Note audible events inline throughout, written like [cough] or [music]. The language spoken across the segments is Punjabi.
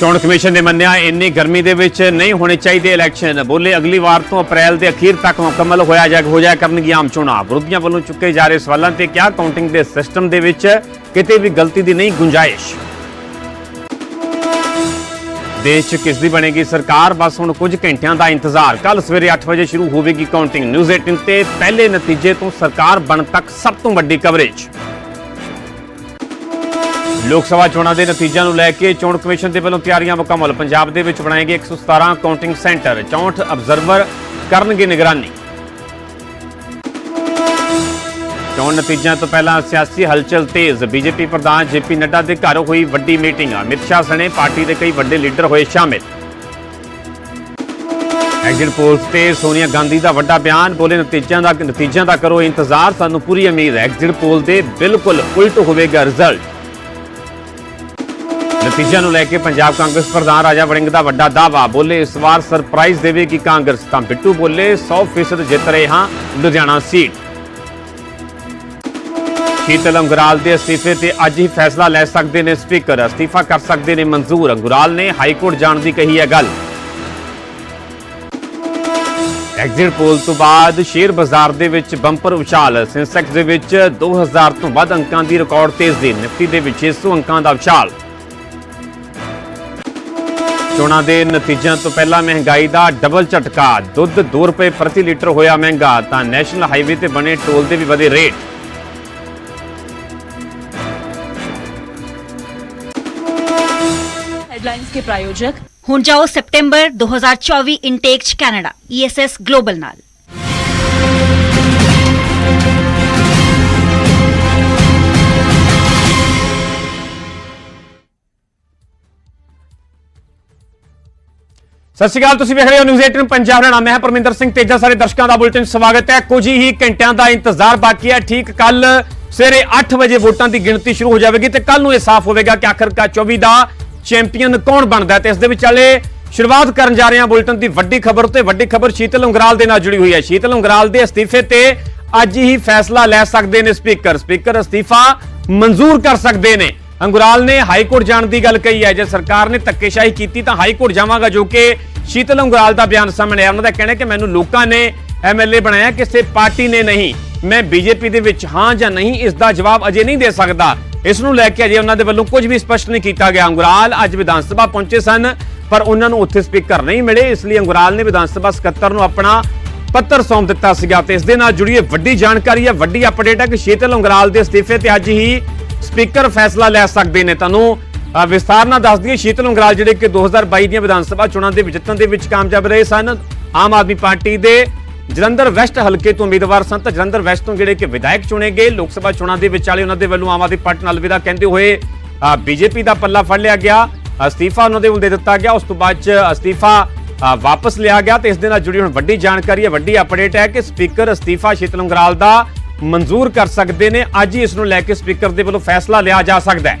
ਚੋਣ ਕਮਿਸ਼ਨ ਨੇ ਮੰਨਿਆ, ਇੰਨੀ ਗਰਮੀ ਦੇ ਵਿੱਚ ਨਹੀਂ ਹੋਣੇ ਚਾਹੀਦੇ ਇਲੈਕਸ਼ਨ। ਬੋਲੇ ਅਗਲੀ ਵਾਰ ਤੋਂ ਅਪ੍ਰੈਲ ਦੇ ਅਖੀਰ ਤੱਕ ਮੁਕੰਮਲ ਹੋਇਆ ਜਾ ਹੋ ਜਾਇਆ ਕਰਨਗੀਆਂ ਆਮ ਚੋਣਾਂ। ਵਿਰੋਧੀਆਂ ਵੱਲੋਂ ਚੁੱਕੇ ਜਾ ਰਹੇ ਸਵਾਲਾਂ ਤੇ ਕਿਹਾ ਕਾਊਂਟਿੰਗ ਦੇ ਸਿਸਟਮ ਦੇ ਵਿੱਚ ਕਿਤੇ ਵੀ ਗਲਤੀ ਦੀ ਨਹੀਂ ਗੁੰਜਾਇਸ਼? ਦੇਸ਼ 'ਚ ਕਿਸ ਦੀ ਬਣੇਗੀ ਸਰਕਾਰ? ਬਸ ਹੁਣ ਕੁਝ ਘੰਟਿਆਂ ਦਾ ਇੰਤਜ਼ਾਰ। ਕੱਲ ਸਵੇਰੇ 8 ਵਜੇ ਸ਼ੁਰੂ ਹੋਵੇਗੀ ਕਾਊਂਟਿੰਗ। ਨਿਊਜ਼ 18 ਤੇ ਪਹਿਲੇ ਨਤੀਜੇ ਤੋਂ ਸਰਕਾਰ ਬਣ ਤੱਕ ਸਭ ਤੋਂ ਵੱਡੀ ਕਵਰੇਜ ਲੋਕ ਸਭਾ ਚੋਣਾਂ ਦੇ ਨਤੀਜਿਆਂ ਨੂੰ ਲੈ ਕੇ ਚੋਣ ਕਮਿਸ਼ਨ ਦੇ ਵੱਲੋਂ ਤਿਆਰੀਆਂ ਮੁਕੰਮਲ। ਪੰਜਾਬ ਦੇ ਵਿੱਚ ਬਣਾਏ ਗਏ 117 ਕਾਊਂਟਿੰਗ ਸੈਂਟਰ। 64 ਅਬਜ਼ਰਵਰ ਕਰਨਗੇ ਨਿਗਰਾਨੀ। ਚੋਣ ਨਤੀਜਿਆਂ ਤੋਂ ਪਹਿਲਾਂ ਸਿਆਸੀ ਹਲਚਲ ਤੇਜ਼। ਬੀਜੇਪੀ ਪ੍ਰਧਾਨ ਜੇਪੀ ਨੱਡਾ ਦੇ ਘਰ ਹੋਈ ਵੱਡੀ ਮੀਟਿੰਗ। ਅਮਿਤ ਸ਼ਾਹ ਸਣੇ ਪਾਰਟੀ ਦੇ ਕਈ ਵੱਡੇ ਲੀਡਰ ਹੋਏ ਸ਼ਾਮਿਲ। ਐਗਜ਼ਿਟ ਪੋਲਸ ਤੇ ਸੋਨੀਆ ਗਾਂਧੀ ਦਾ ਵੱਡਾ ਬਿਆਨ। ਬੋਲੇ ਨਤੀਜਿਆਂ ਦਾ ਨਤੀਜਿਆਂ ਦਾ ਕਰੋ ਇੰਤਜ਼ਾਰ। ਸਾਨੂੰ ਪੂਰੀ ਉਮੀਦ ਹੈ ਐਗਜ਼ਿਟ ਪੋਲ ਦੇ ਬਿਲਕੁਲ ਉਲਟ ਹੋਵੇਗਾ ਰਿਜ਼ਲਟ। ਨਤੀਜਿਆਂ ਨੂੰ ਲੈ ਕੇ ਪੰਜਾਬ ਕਾਂਗਰਸ ਪ੍ਰਧਾਨ ਰਾਜਾ ਵੜਿੰਗ ਦਾ ਵੱਡਾ ਦਾਅਵਾ। ਬੋਲੇ, ਇਸ ਵਾਰ ਸਰਪ੍ਰਾਈਜ਼ ਦੇਵੇਗੀ ਕਾਂਗਰਸ। ਤਾਂ ਬਿੱਟੂ ਬੋਲੇ 100% ਜਿੱਤ ਰਹੇ ਹਾਂ, ਲੁਧਿਆਣਾ ਸੀਟ। ਸ਼ੀਤਲ ਅੰਗਰਾਲ ਦੇ ਅਸਤੀਫੇ ਤੇ ਅੱਜ ਹੀ ਫੈਸਲਾ ਲੈ ਸਕਦੇ ਨੇ ਸਪੀਕਰ? ਅਸਤੀਫਾ ਕਰ ਸਕਦੇ ਨੇ ਮਨਜ਼ੂਰ। ਅੰਗਰਾਲ ਨੇ ਹਾਈ ਕੋਰਟ ਜਾਣ ਦੀ ਕਹੀ ਹੈ ਗੱਲ। ਐਗਜ਼ਿਟ ਪੋਲ ਤੋਂ ਬਾਅਦ ਸ਼ੇਅਰ ਬਾਜ਼ਾਰ ਦੇ ਵਿੱਚ ਬੰਪਰ ਉਛਾਲ ਸੈਂਸੈਕਸ ਦੇ ਵਿੱਚ 2000 ਤੋਂ ਵੱਧ ਅੰਕਾਂ ਦੀ ਰਿਕਾਰਡ ਤੇਜ਼ ਤੇਜ਼ੀ ਨਿਫਟੀ ਦੇ ਵਿੱਚ 600 ਅੰਕਾਂ ਦਾ ਉਛਾਲ ਚੋਣਾਂ ਦੇ ਨਤੀਜਿਆਂ ਤੋਂ ਪਹਿਲਾਂ ਮਹਿੰਗਾਈ ਦਾ ਡਬਲ ਝਟਕਾ। ਦੁੱਧ 2 ਰੁਪਏ ਪ੍ਰਤੀ ਲੀਟਰ ਹੋਇਆ ਮਹਿੰਗਾ, ਤਾਂ ਨੈਸ਼ਨਲ ਹਾਈਵੇ ਤੇ ਬਣੇ ਟੋਲ ਦੇ ਵੀ ਵਧੇ ਰੇਟ। ਹੈਡਲਾਈਨਸ ਕੇ ਪ੍ਰਾਯੋਜਕ, ਹੁਣ ਜਾਓ ਸੈਪਟੈਂਬਰ 2024 ਇਨਟੇਕ ਚ ਕੈਨੇਡਾ ESS ਗਲੋਬਲ ਨਾਲ। ਸਤਿ ਸ਼੍ਰੀ ਅਕਾਲ, ਤੁਸੀਂ ਵੇਖ ਰਹੇ ਹੋ ਨਿਊਜ਼ 18 ਪੰਜਾਬ। ਦਾ ਮੈਂ ਪਰਮਿੰਦਰ ਸਿੰਘ ਤੇਜਾ, ਸਾਰੇ ਦਰਸ਼ਕਾਂ ਦਾ ਬੁਲਟਨ ਸਵਾਗਤ ਹੈ। ਕੁਝ ਹੀ ਘੰਟਿਆਂ ਦਾ ਇੰਤਜ਼ਾਰ ਬਾਕੀ ਹੈ। ਠੀਕ ਕੱਲ ਸਵੇਰੇ 8 ਵਜੇ ਵੋਟਾਂ ਦੀ ਗਿਣਤੀ ਸ਼ੁਰੂ ਹੋ ਜਾਵੇਗੀ ਤੇ ਕੱਲ ਨੂੰ ਇਹ ਸਾਫ਼ ਹੋਵੇਗਾ ਕਿ ਆਖਰਕਾਰ 24 ਦਾ ਚੈਂਪੀਅਨ ਕੌਣ ਬਣਦਾ ਤੇ ਇਸ ਦੇ ਵਿਚਾਲੇ ਸ਼ੁਰੂਆਤ ਕਰਨ ਜਾ ਰਹੇ ਹਾਂ ਬੁਲਟਨ ਦੀ ਵੱਡੀ ਖਬਰ ਤੇ ਵੱਡੀ ਖਬਰ ਸ਼ੀਤਲ ਉਂਗਰਾਲ ਦੇ ਨਾਲ ਜੁੜੀ ਹੋਈ ਹੈ। ਸ਼ੀਤਲ ਉਂਗਰਾਲ ਦੇ ਅਸਤੀਫੇ ਤੇ ਅੱਜ ਹੀ ਫੈਸਲਾ ਲੈ ਸਕਦੇ ਨੇ ਸਪੀਕਰ। ਸਪੀਕਰ ਅਸਤੀਫਾ ਮਨਜ਼ੂਰ ਕਰ ਸਕਦੇ ਨੇ। ਅੰਗੁਰਾਲ ਨੇ ਹਾਈ ਕੋਰਟ ਜਾਣ ਦੀ ਗੱਲ ਕਹੀ ਹੈ। ਜੇ ਸਰਕਾਰ ਨੇ ਧੱਕੇਸ਼ਾਹੀ ਕੀਤੀ ਤਾਂ ਹਾਈ ਕੋਰਟ ਜਾਵਾਂਗਾ ਜੋ ਕਿ ਸ਼ੀਤਲ ਅੰਗੁਰਾਲ ਦਾ ਬਿਆਨ ਸਾਹਮਣੇ ਆਇਆ। ਉਹਨਾਂ ਦਾ ਕਹਿਣਾ ਕਿ ਮੈਨੂੰ ਲੋਕਾਂ ਨੇ ਐਮਐਲਏ ਬਣਾਇਆ, ਕਿਸੇ ਪਾਰਟੀ ਨੇ ਨਹੀਂ। ਮੈਂ ਬੀਜੇਪੀ ਦੇ ਵਿੱਚ ਹਾਂ ਜਾਂ ਨਹੀਂ, ਇਸ ਦਾ ਜਵਾਬ ਅਜੇ ਨਹੀਂ ਦੇ ਸਕਦਾ। ਇਸ ਨੂੰ ਲੈ ਕੇ ਅਜੇ ਉਹਨਾਂ ਦੇ ਵੱਲੋਂ ਕੁਝ ਵੀ ਸਪਸ਼ਟ ਨਹੀਂ ਕੀਤਾ ਗਿਆ। ਅੰਗੁਰਾਲ ਅੱਜ ਵਿਧਾਨ ਸਭਾ ਪਹੁੰਚੇ ਸਨ, ਪਰ ਉਹਨਾਂ ਨੂੰ ਉੱਥੇ ਸਪੀਕਰ ਨਹੀਂ ਮਿਲੇ, ਇਸ ਲਈ ਅੰਗਰਾਲ ਨੇ ਵਿਧਾਨ ਸਭਾ ਸਕੱਤਰ ਨੂੰ ਆਪਣਾ ਪੱਤਰ ਸੌਂਪ ਦਿੱਤਾ ਸੀਗਾ। ਤੇ ਇਸ ਦੇ ਨਾਲ ਜੁੜੀ ਵੱਡੀ ਜਾਣਕਾਰੀ ਹੈ ਵੱਡੀ ਅਪਡੇਟ ਹੈ ਕਿ ਸ਼ੀਤਲ ਅੰਗਰਾਲ ਦੇ ਅਸਤੀਫੇ ਤੇ ਅੱਜ ਹੀ ਸਪੀਕਰ ਫੈਸਲਾ ਲੈ ਸਕਦੇ ਨੇ। ਤੁਹਾਨੂੰ ਵਿਸਥਾਰ ਨਾਲ ਦੱਸ ਦਈਏ ਸ਼ੀਤਲ ਅੰਗਰਾਲ ਜਿਹੜੇ ਕਿ 2022 ਦੀਆਂ ਵਿਧਾਨ ਸਭਾ ਚੋਣਾਂ ਦੇ ਵਿੱਚ ਜਿੱਤਣ ਦੇ ਵਿੱਚ ਕਾਮਯਾਬ ਰਹੇ ਸਨ। ਆਮ ਆਦਮੀ ਪਾਰਟੀ ਦੇ ਜਲੰਧਰ ਵੈਸਟ ਹਲਕੇ ਤੋਂ ਉਮੀਦਵਾਰ ਸਨ ਤਾਂ ਜਲੰਧਰ ਵੈਸਟ ਤੋਂ ਜਿਹੜੇ ਕਿ ਵਿਧਾਇਕ ਚੁਣੇ ਗਏ। ਲੋਕ ਸਭਾ ਚੋਣਾਂ ਦੇ ਵਿਚਾਲੇ ਉਹਨਾਂ ਦੇ ਵੱਲੋਂ ਆਮ ਆਦਮੀ ਪਾਰਟੀ ਨਾਲ ਅਲਵਿਦਾ ਕਹਿੰਦੇ ਹੋਏ ਬੀਜੇਪੀ ਦਾ ਪੱਲਾ ਫੜ ਲਿਆ ਗਿਆ। ਅਸਤੀਫਾ ਉਹਨਾਂ ਦੇ ਵੱਲੋਂ ਦੇ ਦਿੱਤਾ ਗਿਆ। ਉਸ ਤੋਂ ਬਾਅਦ ਚ ਅਸਤੀਫਾ ਵਾਪਸ ਲਿਆ ਗਿਆ ਤੇ ਇਸ ਦੇ ਨਾਲ ਜੁੜੀ ਹੁਣ ਵੱਡੀ ਜਾਣਕਾਰੀ ਹੈ, ਵੱਡੀ ਅਪਡੇਟ ਹੈ ਕਿ ਸਪੀਕਰ ਅਸਤੀਫਾ ਸ਼ੀਤਲ ਉਂਗਰਾਲ ਦਾ ਮਨਜ਼ੂਰ ਕਰ ਸਕਦੇ ਨੇ। ਅੱਜ ਹੀ ਇਸ ਨੂੰ ਲੈ ਕੇ ਸਪੀਕਰ ਦੇ ਵੱਲੋਂ ਫੈਸਲਾ ਲਿਆ ਜਾ ਸਕਦਾ ਹੈ।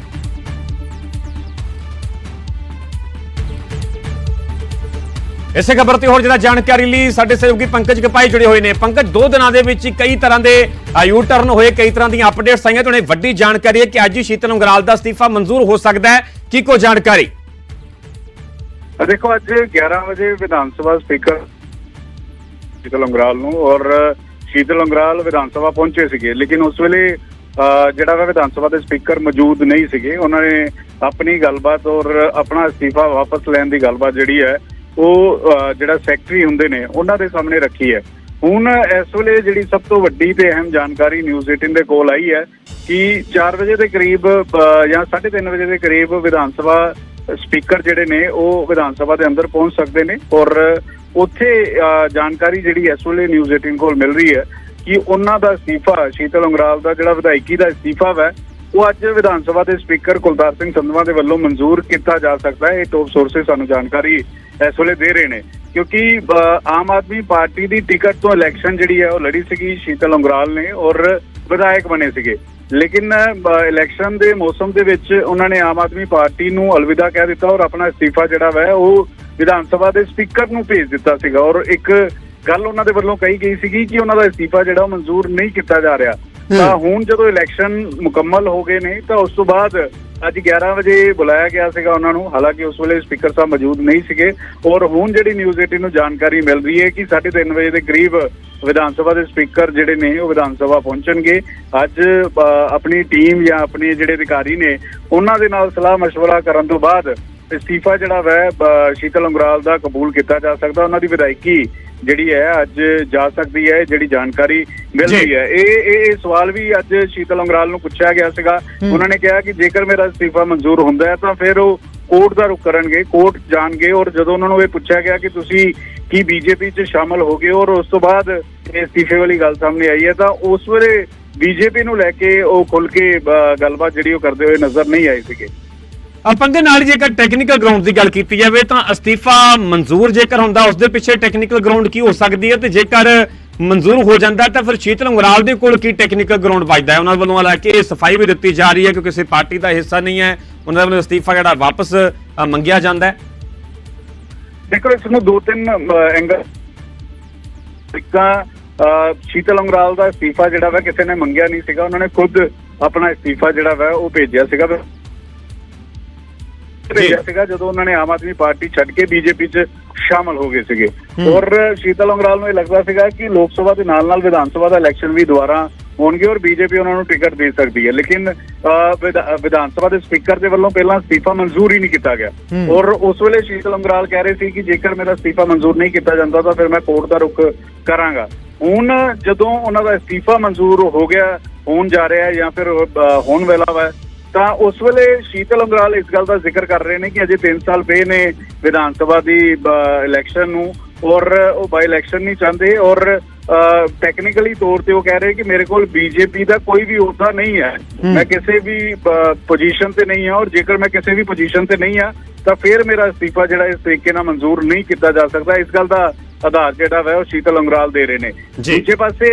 ਇਸੇ ਖਬਰ ਤੇ ਹੋਰ ਜਿਹੜਾ ਜਾਣਕਾਰੀ ਲਈ ਸਾਡੇ ਸਹਿਯੋਗੀ ਪੰਕਜ ਕਪਾਈ ਜੁੜੇ ਹੋਏ ਨੇ। ਪੰਕਜ ਦੋ ਦਿਨਾਂ ਦੇ ਵਿੱਚ ਕਈ ਤਰ੍ਹਾਂ ਦੇ ਯੂ ਟਰਨ ਹੋਏ ਕਈ ਤਰ੍ਹਾਂ ਦੀਆਂ ਅਪਡੇਟਸ ਆਈਆਂ। ਤੇ ਵੱਡੀ ਜਾਣਕਾਰੀ ਹੈ ਕਿ ਅੱਜ ਹੀ ਸ਼ੀਤਲ ਅੰਗਰਾਲ ਦਾ ਅਸਤੀਫਾ ਮਨਜ਼ੂਰ ਹੋ ਸਕਦਾ ਹੈ। ਕੀ ਕੋ ਜਾਣਕਾਰੀ? ਦੇਖੋ ਅੱਜ 11 ਵਜੇ ਵਿਧਾਨ ਸਭਾ ਸਪੀਕਰ ਸ਼ੀਤਲ ਅੰਗਰਾਲ ਨੂੰ ਔਰ ਸ਼ੀਤਲ ਅੰਗਰਾਲ ਵਿਧਾਨ ਸਭਾ ਪਹੁੰਚੇ ਸੀਗੇ। ਲੇਕਿਨ ਉਸ ਵੇਲੇ ਅਹ, ਜਿਹੜਾ ਵਾ ਵਿਧਾਨ ਸਭਾ ਦੇ ਸਪੀਕਰ ਮੌਜੂਦ ਨਹੀਂ ਸੀਗੇ। ਉਹਨਾਂ ਨੇ ਆਪਣੀ ਗੱਲਬਾਤ ਔਰ ਆਪਣਾ ਅਸਤੀਫਾ ਵਾਪਸ ਲੈਣ ਦੀ ਗੱਲਬਾਤ ਜਿਹੜੀ ਹੈ ਉਹ ਜਿਹੜਾ ਸੈਕਟਰੀ ਹੁੰਦੇ ਨੇ ਉਹਨਾਂ ਦੇ ਸਾਹਮਣੇ ਰੱਖੀ ਹੈ। ਹੁਣ ਇਸ ਵੇਲੇ ਜਿਹੜੀ ਸਭ ਤੋਂ ਵੱਡੀ ਤੇ ਅਹਿਮ ਜਾਣਕਾਰੀ ਨਿਊਜ਼ 18 ਦੇ ਕੋਲ ਆਈ ਹੈ ਕਿ 4 ਵਜੇ ਦੇ ਕਰੀਬ ਅਹ, ਜਾਂ 3:30 ਵਜੇ ਦੇ ਕਰੀਬ ਵਿਧਾਨ ਸਭਾ ਸਪੀਕਰ ਜਿਹੜੇ ਨੇ ਉਹ ਵਿਧਾਨ ਸਭਾ ਦੇ ਅੰਦਰ ਪਹੁੰਚ ਸਕਦੇ ਨੇ। ਔਰ ਉੱਥੇ ਅਹ, ਜਾਣਕਾਰੀ ਜਿਹੜੀ ਇਸ ਵੇਲੇ ਨਿਊਜ਼ 18 ਕੋਲ ਮਿਲ ਰਹੀ ਹੈ ਕਿ ਉਹਨਾਂ ਦਾ ਅਸਤੀਫਾ ਸ਼ੀਤਲ ਅੰਗਰਾਲ ਦਾ ਜਿਹੜਾ ਵਿਧਾਇਕੀ ਦਾ ਅਸਤੀਫਾ ਹੈ ਉਹ ਅੱਜ ਵਿਧਾਨ ਸਭਾ ਦੇ ਸਪੀਕਰ ਕੁਲਤਾਰ ਸਿੰਘ ਸੰਧਵਾ ਦੇ ਵੱਲੋਂ ਮਨਜ਼ੂਰ ਕੀਤਾ ਜਾ ਸਕਦਾ ਹੈ। ਇਹ ਟੌਪ ਸੋਰਸਸ ਸਾਨੂੰ ਜਾਣਕਾਰੀ ਇਸ ਵੇਲੇ ਦੇ ਰਹੇ ਨੇ। ਕਿਉਂਕਿ ਆਮ ਆਦਮੀ ਪਾਰਟੀ ਦੀ ਟਿਕਟ ਤੋਂ ਇਲੈਕਸ਼ਨ ਜਿਹੜੀ ਹੈ, ਉਹ ਲੜੀ ਸੀਗੀ ਸ਼ੀਤਲ ਅੰਗਰਾਲ ਨੇ ਔਰ ਵਿਧਾਇਕ ਬਣੇ ਸੀਗੇ। ਲੇਕਿਨ ਇਲੈਕਸ਼ਨ ਦੇ ਮੌਸਮ ਦੇ ਵਿੱਚ ਉਹਨਾਂ ਨੇ ਆਮ ਆਦਮੀ ਪਾਰਟੀ ਨੂੰ ਅਲਵਿਦਾ ਕਹਿ ਦਿੱਤਾ ਔਰ ਆਪਣਾ ਅਸਤੀਫਾ ਜਿਹੜਾ ਵਾ, ਉਹ ਵਿਧਾਨ ਸਭਾ ਦੇ ਸਪੀਕਰ ਨੂੰ ਭੇਜ ਦਿੱਤਾ ਸੀਗਾ। ਔਰ ਇੱਕ ਗੱਲ ਉਹਨਾਂ ਦੇ ਵੱਲੋਂ ਕਹੀ ਗਈ ਸੀਗੀ ਕਿ ਉਹਨਾਂ ਦਾ ਅਸਤੀਫਾ ਜਿਹੜਾ ਉਹ ਮਨਜ਼ੂਰ ਨਹੀਂ ਕੀਤਾ ਜਾ ਰਿਹਾ। ਤਾਂ ਹੁਣ ਜਦੋਂ ਇਲੈਕਸ਼ਨ ਮੁਕੰਮਲ ਹੋ ਗਏ ਨੇ ਤਾਂ ਉਸ ਤੋਂ ਬਾਅਦ ਅੱਜ 11 ਵਜੇ ਬੁਲਾਇਆ ਗਿਆ ਸੀਗਾ ਉਹਨਾਂ ਨੂੰ ਹਾਲਾਂਕਿ ਉਸ ਵੇਲੇ ਸਪੀਕਰ ਸਾਹਿਬ ਮੌਜੂਦ ਨਹੀਂ ਸੀਗੇ ਔਰ ਹੁਣ ਜਿਹੜੀ ਨਿਊਜ਼ 18 ਨੂੰ ਜਾਣਕਾਰੀ ਮਿਲ ਰਹੀ ਹੈ ਕਿ 3:30 ਵਜੇ ਦੇ ਕਰੀਬ ਵਿਧਾਨ ਸਭਾ ਦੇ ਸਪੀਕਰ ਜਿਹੜੇ ਨੇ ਉਹ ਵਿਧਾਨ ਸਭਾ ਪਹੁੰਚਣਗੇ ਅੱਜ ਅ, ਆਪਣੀ ਟੀਮ ਜਾਂ ਆਪਣੇ ਜਿਹੜੇ ਅਧਿਕਾਰੀ ਨੇ ਉਹਨਾਂ ਦੇ ਨਾਲ ਸਲਾਹ مشورہ ਕਰਨ ਤੋਂ ਬਾਅਦ ਅਸਤੀਫਾ ਜਿਹੜਾ ਵੈ ਬ- ਸ਼ੀਤਲ ਉਂਗਰਾਲ ਦਾ ਕਬੂਲ ਕੀਤਾ ਜਾ ਸਕਦਾ ਉਹਨਾਂ ਦੀ ਵਿਦਾਇਗੀ ਜਿਹੜੀ ਹੈ ਅੱਜ ਜਾ ਸਕਦੀ ਹੈ ਜਿਹੜੀ ਜਾਣਕਾਰੀ ਮਿਲ। ਰਹੀ ਹੈ। ਇਹ ਇਹ ਸਵਾਲ ਵੀ ਅੱਜ ਸ਼ੀਤਲ ਉਂਗਰਾਲ ਨੂੰ ਪੁੱਛਿਆ ਗਿਆ ਸੀਗਾ। ਉਹਨਾਂ ਨੇ ਕਿਹਾ ਕਿ ਜੇਕਰ ਮੇਰਾ ਅਸਤੀਫਾ ਮਨਜ਼ੂਰ ਹੁੰਦਾ ਹੈ ਤਾਂ ਫਿਰ ਉਹ ਕੋਰਟ ਦਾ ਰੁਖ ਕਰਨਗੇ ਕੋਰਟ ਜਾਣਗੇ ਔਰ ਜਦੋਂ ਉਹਨਾਂ ਨੂੰ ਇਹ ਪੁੱਛਿਆ ਗਿਆ ਕਿ ਤੁਸੀਂ ਕੀ ਬੀਜੇਪੀ 'ਚ ਸ਼ਾਮਲ ਹੋ ਗਏ ਔਰ ਉਸ ਤੋਂ ਬਾਅਦ ਇਹ ਅਸਤੀਫੇ ਵਾਲੀ ਗੱਲ ਸਾਹਮਣੇ ਆਈ ਹੈ ਤਾਂ ਉਸ ਵੇਲੇ ਬੀਜੇਪੀ ਨੂੰ ਲੈ ਕੇ ਉਹ ਖੁੱਲ ਕੇ ਗੱਲਬਾਤ ਜਿਹੜੀ ਉਹ ਕਰਦੇ ਹੋਏ ਨਜ਼ਰ ਨਹੀਂ ਆਏ ਸੀਗੇ। ਆਪਾਂ ਦੇ ਨਾਲ ਜੇਕਰ ਟੈਕਨੀਕਲ ਗਰਾਊਂਡ ਦੀ ਗੱਲ ਕੀਤੀ ਜਾਵੇ ਤਾਂ ਅਸਤੀਫਾ ਮਨਜ਼ੂਰ ਜੇਕਰ ਹੁੰਦਾ ਉਸ ਦੇ ਪਿੱਛੇ ਟੈਕਨੀਕਲ ਗਰਾਊਂਡ ਕੀ ਹੋ ਸਕਦੀ ਹੈ ਤੇ ਜੇਕਰ ਮਨਜ਼ੂਰ ਹੋ ਜਾਂਦਾ ਤਾਂ ਫਿਰ ਸ਼ੀਤਲ ਉਂਗਰਾਲ ਦੇ ਕੋਲ ਕੀ ਟੈਕਨੀਕਲ ਗਰਾਊਂਡ ਵੱਜਦਾ ਹੈ? ਉਹਨਾਂ ਵੱਲੋਂ ਲੈ ਕੇ ਸਫ਼ਾਈ ਵੀ ਦਿੱਤੀ ਜਾ ਰਹੀ ਹੈ ਕਿ ਕਿਸੇ ਪਾਰਟੀ ਦਾ ਹਿੱਸਾ ਨਹੀਂ ਹੈ। ਉਹਨਾਂ ਵੱਲੋਂ ਅਸਤੀਫਾ ਜਿਹੜਾ ਵਾਪਸ ਮੰਗਿਆ ਜਾਂਦਾ ਹੈ। ਦੇਖੋ, ਇਸ ਨੂੰ ਦੋ ਤਿੰਨ ਐਂਗਲ ਇੱਕਾ ਸ਼ੀਤਲ ਉਂਗਰਾਲ ਦਾ ਅਸਤੀਫਾ ਜਿਹੜਾ ਵਾ ਕਿਸੇ ਨੇ ਮੰਗਿਆ ਨਹੀਂ ਸੀਗਾ। ਉਹਨਾਂ ਨੇ ਖੁਦ ਆਪਣਾ ਅਸਤੀਫਾ ਜਿਹੜਾ ਵਾ ਉਹ ਭੇਜਿਆ ਸੀਗਾ। ਭੇਜਿਆ ਸੀਗਾ ਜਦੋਂ ਉਹਨਾਂ ਨੇ ਆਮ ਆਦਮੀ ਪਾਰਟੀ ਛੱਡ ਕੇ ਬੀਜੇਪੀ 'ਚ ਸ਼ਾਮਲ ਹੋ ਗਏ ਸੀਗੇ। ਔਰ ਸ਼ੀਤਲ ਉਂਗਰਾਲ ਨੂੰ ਇਹ ਲੱਗਦਾ ਸੀਗਾ ਕਿ ਲੋਕ ਸਭਾ ਦੇ ਨਾਲ ਨਾਲ ਵਿਧਾਨ ਸਭਾ ਦਾ ਇਲੈਕਸ਼ਨ ਵੀ ਦੁਬਾਰਾ ਹੋਣਗੇ ਔਰ ਬੀਜੇਪੀ ਉਹਨਾਂ ਨੂੰ ਟਿਕਟ ਦੇ ਸਕਦੀ ਹੈ। ਲੇਕਿਨ ਵਿਧਾਨ ਸਭਾ ਦੇ ਸਪੀਕਰ ਦੇ ਵੱਲੋਂ ਪਹਿਲਾਂ ਅਸਤੀਫਾ ਮਨਜ਼ੂਰ ਹੀ ਨਹੀਂ ਕੀਤਾ ਗਿਆ। ਔਰ ਉਸ ਵੇਲੇ ਸ਼ੀਤਲ ਉਂਗਰਾਲ ਕਹਿ ਰਹੇ ਸੀ ਕਿ ਜੇਕਰ ਮੇਰਾ ਅਸਤੀਫਾ ਮਨਜ਼ੂਰ ਨਹੀਂ ਕੀਤਾ ਜਾਂਦਾ ਤਾਂ ਫਿਰ ਮੈਂ ਕੋਰਟ ਦਾ ਰੁਖ ਕਰਾਂਗਾ। ਹੁਣ ਜਦੋਂ ਉਹਨਾਂ ਦਾ ਅਸਤੀਫਾ ਮਨਜ਼ੂਰ ਹੋ ਗਿਆ ਹੋਣ ਜਾ ਰਿਹਾ ਹੈ ਜਾਂ ਫਿਰ ਹੋਣ ਵਾਲਾ ਵਾ ਤਾਂ ਉਸ ਵੇਲੇ ਸ਼ੀਤਲ ਉਂਗਰਾਲ ਇਸ ਗੱਲ ਦਾ ਜ਼ਿਕਰ ਕਰ ਰਹੇ ਨੇ ਕਿ ਅਜੇ 3 ਸਾਲ ਪਏ ਨੇ ਵਿਧਾਨ ਸਭਾ ਦੀ ਇਲੈਕਸ਼ਨ ਨੂੰ ਔਰ ਉਹ ਬਾਈ ਇਲੈਕਸ਼ਨ ਨਹੀਂ ਚਾਹੁੰਦੇ ਔਰ ਟੈਕਨੀਕਲੀ ਤੌਰ ਤੇ ਉਹ ਕਹਿ ਰਹੇ ਕਿ ਮੇਰੇ ਕੋਲ ਬੀਜੇਪੀ ਦਾ ਕੋਈ ਵੀ ਅਹੁਦਾ ਨਹੀਂ ਹੈ। ਮੈਂ ਕਿਸੇ ਵੀ ਪੋਜੀਸ਼ਨ ਤੇ ਨਹੀਂ ਹਾਂ ਔਰ ਜੇਕਰ ਮੈਂ ਕਿਸੇ ਵੀ ਪੋਜੀਸ਼ਨ ਤੇ ਨਹੀਂ ਹਾਂ ਤਾਂ ਫਿਰ ਮੇਰਾ ਅਸਤੀਫਾ ਜਿਹੜਾ ਇਸ ਤਰੀਕੇ ਨਾਲ ਮਨਜ਼ੂਰ ਨਹੀਂ ਕੀਤਾ ਜਾ ਸਕਦਾ। ਇਸ ਗੱਲ ਦਾ ਆਧਾਰ ਜਿਹੜਾ ਹੈ ਉਹ ਸ਼ੀਤਲ ਉਂਗਰਾਲ ਦੇ ਰਹੇ ਨੇ। ਦੂਜੇ ਪਾਸੇ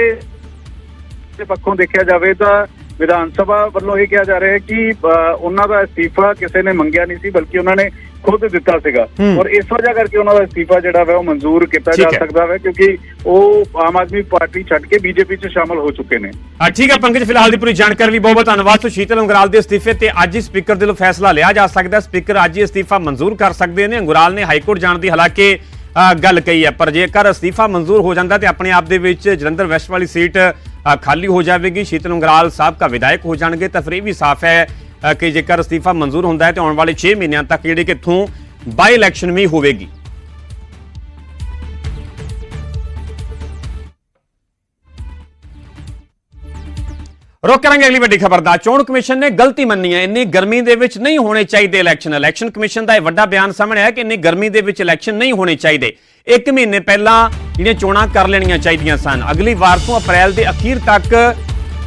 ਦੇ ਪੱਖੋਂ ਦੇਖਿਆ ਜਾਵੇ ਤਾਂ ਵਿਧਾਨ ਸਭਾ ਵੱਲੋਂ ਇਹ ਕਿਹਾ ਜਾ ਰਿਹਾ ਹੈ ਕਿ ਉਹਨਾਂ ਦਾ ਅਸਤੀਫਾ ਕਿਸੇ ਨੇ ਮੰਗਿਆ ਨਹੀਂ ਸੀ ਬਲਕਿ ਉਹਨਾਂ ਨੇ ਖੁਦ ਦਿੱਤਾ ਸੀਗਾ। ਔਰ ਇਸ ਵਜ੍ਹਾ ਕਰਕੇ ਉਹਨਾਂ ਦਾ ਅਸਤੀਫਾ ਜਿਹੜਾ ਵਾ ਉਹ ਮਨਜ਼ੂਰ ਕੀਤਾ ਜਾ। ਸਕਦਾ ਹੈ ਕਿਉਂਕਿ ਉਹ ਆਮ ਆਦਮੀ ਪਾਰਟੀ ਛੱਡ ਕੇ ਬੀਜੇਪੀ 'ਚ ਸ਼ਾਮਲ ਹੋ ਚੁੱਕੇ ਨੇ। ਆ ਠੀਕ ਹੈ ਪੰਕਜ ਫਿਲਹਾਲ ਦੀ ਪੂਰੀ ਜਾਣਕਾਰੀ ਲਈ ਬਹੁਤ ਬਹੁਤ ਧੰਨਵਾਦ। ਸੋ ਸ਼ੀਤਲ ਉਂਗਰਾਲ ਦੇ ਅਸਤੀਫੇ ਤੇ ਅੱਜ ਹੀ ਸਪੀਕਰ ਦੇ ਵੱਲੋਂ ਫੈਸਲਾ ਲਿਆ ਜਾ ਸਕਦਾ ਹੈ। ਸਪੀਕਰ ਅੱਜ ਹੀ ਅਸਤੀਫਾ ਮਨਜ਼ੂਰ ਕਰ ਸਕਦੇ ਨੇ। ਉਂਗਰਾਲ ਨੇ ਹਾਈ ਕੋਰਟ ਜਾਣ ਦੀ ਹਾਲਾਂਕਿ ਗੱਲ ਕਹੀ ਹੈ ਪਰ ਜੇਕਰ ਅਸਤੀਫਾ ਮਨਜ਼ੂਰ ਹੋ ਜਾਂਦਾ ਤੇ ਆਪਣੇ ਆਪ ਦੇ ਵਿੱਚ ਜਲੰਧਰ ਵੈਸਟ ਵਾਲੀ ਸੀਟ ਖਾਲੀ ਹੋ ਜਾਵੇਗੀ, ਸ਼ੀਤਲ ਉਂਗਰਾਲ ਸਾਬਕਾ ਵਿਧਾਇਕ ਹੋ ਜਾਣਗੇ, ਤਾਂ ਫਿਰ ਇਹ ਵੀ ਸਾਫ਼ ਹੈ ਕਿ ਜੇਕਰ ਅਸਤੀਫਾ ਮਨਜ਼ੂਰ ਹੁੰਦਾ ਹੈ ਤੇ ਆਉਣ ਵਾਲੇ 6 ਮਹੀਨਿਆਂ ਤੱਕ ਜਿਹੜੇ ਕਿ ਇੱਥੋਂ ਬਾਈ ਇਲੈਕਸ਼ਨ ਵੀ ਹੋਵੇਗੀ। ਰੁਕ ਕਰਾਂਗੇ ਅਗਲੀ ਵੱਡੀ ਖਬਰ ਦਾ। ਚੋਣ ਕਮਿਸ਼ਨ ਨੇ ਗਲਤੀ ਮੰਨੀ ਹੈ। ਇੰਨੀ ਗਰਮੀ ਦੇ ਵਿੱਚ ਨਹੀਂ ਹੋਣੇ ਚਾਹੀਦੇ ਇਲੈਕਸ਼ਨ ਇਲੈਕਸ਼ਨ ਕਮਿਸ਼ਨ ਦਾ ਇਹ ਵੱਡਾ ਬਿਆਨ ਸਾਹਮਣੇ ਆਇਆ ਕਿ ਇੰਨੀ ਗਰਮੀ ਦੇ ਵਿੱਚ ਇਲੈਕਸ਼ਨ ਨਹੀਂ ਹੋਣੇ ਚਾਹੀਦੇ। ਇੱਕ ਮਹੀਨੇ ਪਹਿਲਾਂ ਜਿਹੜੀਆਂ ਚੋਣਾਂ ਕਰ ਲੈਣੀਆਂ ਚਾਹੀਦੀਆਂ ਸਨ। ਅਗਲੀ ਵਾਰ ਤੋਂ ਅਪ੍ਰੈਲ ਦੇ ਅਖੀਰ ਤੱਕ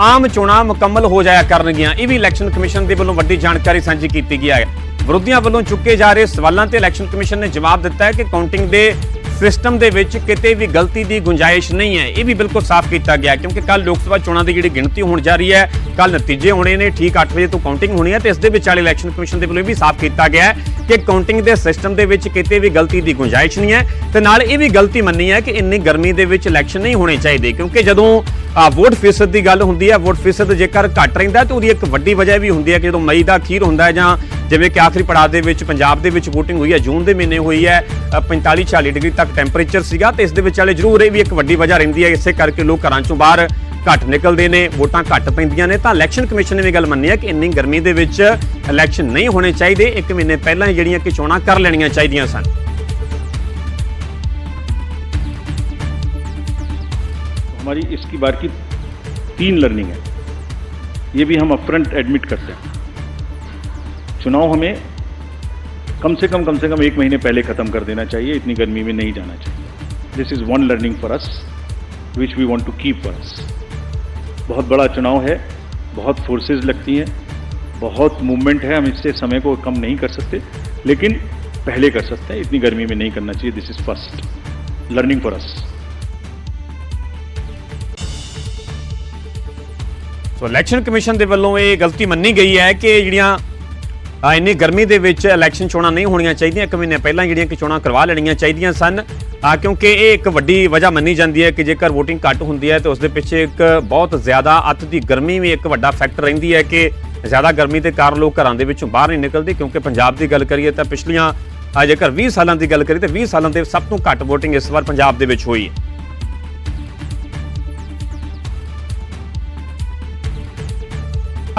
ਆਮ ਚੋਣਾਂ ਮੁਕੰਮਲ ਹੋ ਜਾਇਆ ਕਰਨਗੀਆਂ। ਇਹ ਵੀ ਇਲੈਕਸ਼ਨ ਕਮਿਸ਼ਨ ਦੇ ਵੱਲੋਂ ਵੱਡੀ ਜਾਣਕਾਰੀ ਸਾਂਝੀ ਕੀਤੀ ਗਈ ਹੈ। ਵਿਰੋਧੀਆਂ ਵੱਲੋਂ ਚੁੱਕੇ ਜਾ ਰਹੇ ਸਵਾਲਾਂ ਤੇ ਇਲੈਕਸ਼ਨ ਕਮਿਸ਼ਨ ਨੇ ਜਵਾਬ ਦਿੱਤਾ ਹੈ ਕਿ ਕਾਊਂਟਿੰਗ ਦੇ ਸਿਸਟਮ ਦੇ ਵਿੱਚ ਕਿਤੇ ਵੀ ਗਲਤੀ ਦੀ ਗੁੰਜਾਇਸ਼ ਨਹੀਂ ਹੈ। ਇਹ ਵੀ ਬਿਲਕੁਲ ਸਾਫ਼ ਕੀਤਾ ਗਿਆ, ਕਿਉਂਕਿ ਕੱਲ ਲੋਕ ਸਭਾ ਚੋਣਾਂ ਦੀ ਜਿਹੜੀ ਗਿਣਤੀ ਹੋਣ ਜਾ ਰਹੀ ਹੈ ਕੱਲ ਨਤੀਜੇ ਹੋਣੇ ਨੇ, ਠੀਕ 8 ਵਜੇ ਤੋਂ ਕਾਊਂਟਿੰਗ ਹੋਣੀ ਹੈ ਤੇ ਇਸ ਦੇ ਵਿਚਾਲੇ ਇਲੈਕਸ਼ਨ ਕਮਿਸ਼ਨ ਦੇ ਵੱਲੋਂ ਇਹ ਵੀ ਸਾਫ਼ ਕੀਤਾ ਗਿਆ ਹੈ ਕਿ ਕਾਊਂਟਿੰਗ ਦੇ ਸਿਸਟਮ ਦੇ ਵਿੱਚ ਕਿਤੇ ਵੀ ਗਲਤੀ ਦੀ ਗੁੰਜਾਇਸ਼ ਨਹੀਂ ਹੈ ਤੇ ਨਾਲ ਇਹ ਵੀ ਗਲਤੀ ਮੰਨੀ ਹੈ ਕਿ ਇੰਨੀ ਗਰਮੀ ਦੇ ਵਿੱਚ ਇਲੈਕਸ਼ਨ ਨਹੀਂ ਹੋਣੇ ਚਾਹੀਦੇ, ਕਿਉਂਕਿ ਜਦੋਂ ਵੋਟ ਫੀਸਦ ਦੀ ਗੱਲ ਹੁੰਦੀ ਹੈ ਵੋਟ ਫੀਸਦ ਜੇਕਰ ਘੱਟ ਰਹਿੰਦਾ ਤਾਂ ਉਹਦੀ ਇੱਕ ਵੱਡੀ ਵਜ੍ਹਾ ਵੀ ਹੁੰਦੀ ਹੈ ਕਿ ਜਦੋਂ ਮਈ ਦਾ ਅਖੀਰ ਹੁੰਦਾ ਹੈ ਜਾਂ ਜਿਵੇਂ ਕਿ ਆਖਰੀ ਪੜਾਅ ਦੇ ਵਿੱਚ ਪੰਜਾਬ ਦੇ ਵਿੱਚ VOTING ਹੋਈ ਹੈ, ਜੂਨ ਦੇ ਮਹੀਨੇ ਹੋਈ ਹੈ 45 40 ਡਿਗਰੀ ਤੱਕ ਟੈਂਪਰੇਚਰ ਸੀਗਾ ਤੇ ਇਸ ਦੇ ਵਿਚਾਲੇ ਜ਼ਰੂਰ ਇਹ ਵੀ ਇੱਕ ਵੱਡੀ ਵਜ੍ਹਾ ਰਹਿੰਦੀ ਹੈ, ਇਸੇ ਕਰਕੇ ਲੋਕ ਘਰਾਂ ਚੋਂ ਬਾਹਰ ਘੱਟ ਨਿਕਲਦੇ ਨੇ, ਵੋਟਾਂ ਘੱਟ ਪੈਂਦੀਆਂ ਨੇ। ਤਾਂ ਇਲੈਕਸ਼ਨ ਕਮਿਸ਼ਨ ਨੇ ਵੀ ਗੱਲ ਮੰਨੀ ਹੈ ਕਿ ਇੰਨੀ ਗਰਮੀ ਦੇ ਵਿੱਚ ਇਲੈਕਸ਼ਨ ਨਹੀਂ ਹੋਣੇ ਚਾਹੀਦੇ, ਇੱਕ ਮਹੀਨੇ ਪਹਿਲਾਂ ਹੀ ਜਿਹੜੀਆਂ ਕਿ ਚੋਣਾਂ ਕਰ ਲੈਣੀਆਂ ਚਾਹੀਦੀਆਂ ਸਨ। हमारी इसकी बार की तीन लर्निंग है। ये भी हम अपफ्रंट एडमिट करते हैं। चुनाव हमें कम से कम कम से कम एक महीने पहले ख़त्म कर देना चाहिए, इतनी गर्मी में नहीं जाना चाहिए। This is one learning for us which we want to keep for us बहुत बड़ा चुनाव है, बहुत फोर्सेज लगती हैं, बहुत मूवमेंट है, हम इससे समय को कम नहीं कर सकते, लेकिन पहले कर सकते हैं, इतनी गर्मी में नहीं करना चाहिए this is first learning for us so election commission ਦੇ ਵੱਲੋਂ ਇਹ ਗਲਤੀ ਮੰਨੀ ਗਈ ਹੈ ਕਿ ਜਿਹੜੀਆਂ ਆ, ਇੰਨੀ ਗਰਮੀ ਦੇ ਵਿੱਚ ਇਲੈਕਸ਼ਨ ਚੋਣਾਂ ਨਹੀਂ ਹੋਣੀਆਂ ਚਾਹੀਦੀਆਂ ਇੱਕ ਮਹੀਨੇ ਪਹਿਲਾਂ ਜਿਹੜੀਆਂ ਕਿ ਚੋਣਾਂ ਕਰਵਾ ਲੈਣੀਆਂ ਚਾਹੀਦੀਆਂ ਸਨ। ਆ, ਕਿਉਂਕਿ ਇਹ ਇੱਕ ਵੱਡੀ ਵਜ੍ਹਾ ਮੰਨੀ ਜਾਂਦੀ ਹੈ ਕਿ ਜੇਕਰ VOTING ਘੱਟ ਹੁੰਦੀ ਹੈ ਤਾਂ ਉਸ ਦੇ ਪਿੱਛੇ ਇੱਕ ਬਹੁਤ ਜ਼ਿਆਦਾ ਅੱਤ ਦੀ ਗਰਮੀ ਵੀ ਇੱਕ ਵੱਡਾ ਫੈਕਟਰ ਰਹਿੰਦੀ ਹੈ ਕਿ ਜ਼ਿਆਦਾ ਗਰਮੀ ਦੇ ਕਾਰਨ ਲੋਕ ਘਰਾਂ ਦੇ ਵਿੱਚੋਂ ਬਾਹਰ ਨਹੀਂ ਨਿਕਲਦੇ। ਕਿਉਂਕਿ ਪੰਜਾਬ ਦੀ ਗੱਲ ਕਰੀਏ ਤਾਂ ਪਿਛਲੀਆਂ ਜੇਕਰ 20 ਸਾਲਾਂ ਦੀ ਗੱਲ ਕਰੀਏ ਤਾਂ 20 ਸਾਲਾਂ ਦੇ ਸਭ ਤੋਂ ਘੱਟ VOTING ਇਸ ਵਾਰ ਪੰਜਾਬ ਦੇ ਵਿੱਚ ਹੋਈ ਹੈ।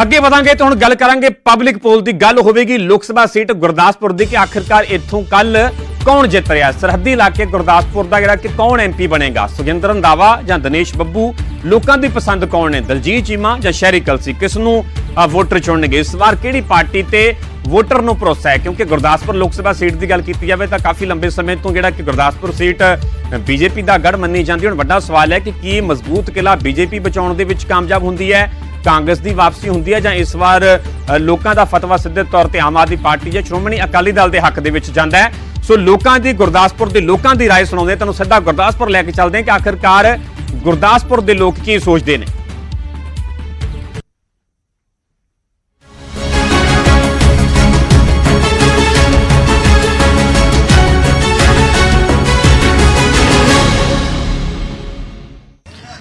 ਅੱਗੇ ਵਧਾਂਗੇ ਤਾਂ ਹੁਣ ਗੱਲ ਕਰਾਂਗੇ ਪਬਲਿਕ ਪੋਲ ਦੀ। ਗੱਲ ਹੋਵੇਗੀ ਲੋਕ ਸਭਾ ਸੀਟ ਗੁਰਦਾਸਪੁਰ ਦੀ ਕਿ ਆਖਿਰਕਾਰ ਇੱਥੋਂ ਕੱਲ ਕੌਣ ਜਿੱਤ ਰਿਹਾ? ਸਰਹੱਦੀ ਇਲਾਕੇ ਗੁਰਦਾਸਪੁਰ ਦਾ ਜਿਹੜਾ ਕਿ ਕੌਣ ਐਮਪੀ ਬਣੇਗਾ? ਸੁਖਿੰਦਰ ਰੰਧਾਵਾ ਜਾਂ ਦਿਨੇਸ਼ ਬੱਬੂ? ਲੋਕਾਂ ਦੀ ਪਸੰਦ ਕੌਣ ਨੇ? ਦਲਜੀਤ ਚੀਮਾ ਜਾਂ ਸ਼ਹਿਰੀ ਕਲਸੀ? ਕਿਸ ਨੂੰ ਵੋਟਰ ਚੁਣਨਗੇ? ਇਸ ਵਾਰ ਕਿਹੜੀ ਪਾਰਟੀ ਤੇ ਵੋਟਰ ਨੂੰ ਭਰੋਸਾ ਹੈ? ਕਿਉਂਕਿ ਗੁਰਦਾਸਪੁਰ ਲੋਕ ਸਭਾ ਸੀਟ ਦੀ ਗੱਲ ਕੀਤੀ ਜਾਵੇ ਤਾਂ ਕਾਫੀ ਲੰਬੇ ਸਮੇਂ ਤੋਂ ਜਿਹੜਾ ਕਿ ਗੁਰਦਾਸਪੁਰ ਸੀਟ ਬੀਜੇਪੀ ਦਾ ਗੜ ਮੰਨੀ ਜਾਂਦੀ ਹੁਣ ਵੱਡਾ ਸਵਾਲ ਹੈ ਕਿ ਕੀ ਮਜ਼ਬੂਤ ਕਿਲਾ ਬੀਜੇਪੀ ਬਚਾਉਣ ਦੇ ਵਿੱਚ ਕਾਮਯਾਬ ਹੁੰਦੀ ਹੈ? ਕਾਂਗਰਸ ਦੀ ਵਾਪਸੀ ਹੁੰਦੀ ਹੈ ਜਾਂ ਇਸ ਵਾਰ ਅ, ਲੋਕਾਂ ਦਾ ਫਤਵਾ ਸਿੱਧੇ ਤੌਰ ਤੇ ਆਮ ਆਦਮੀ ਪਾਰਟੀ ਜਾਂ ਸ਼੍ਰੋਮਣੀ ਅਕਾਲੀ ਦਲ ਦੇ ਹੱਕ ਦੇ ਵਿੱਚ ਜਾਂਦਾ ਹੈ ਸੋ ਲੋਕਾਂ ਦੀ ਗੁਰਦਾਸਪੁਰ ਦੇ ਲੋਕਾਂ ਦੀ رائے ਸੁਣਾਉਂਦੇ ਤੁਹਾਨੂੰ ਸਿੱਧਾ ਗੁਰਦਾਸਪੁਰ ਲੈ ਕੇ ਚੱਲਦੇ ਹਾਂ ਕਿ ਆਖਿਰਕਾਰ ਗੁਰਦਾਸਪੁਰ ਦੇ ਲੋਕ ਕੀ ਸੋਚਦੇ ਨੇ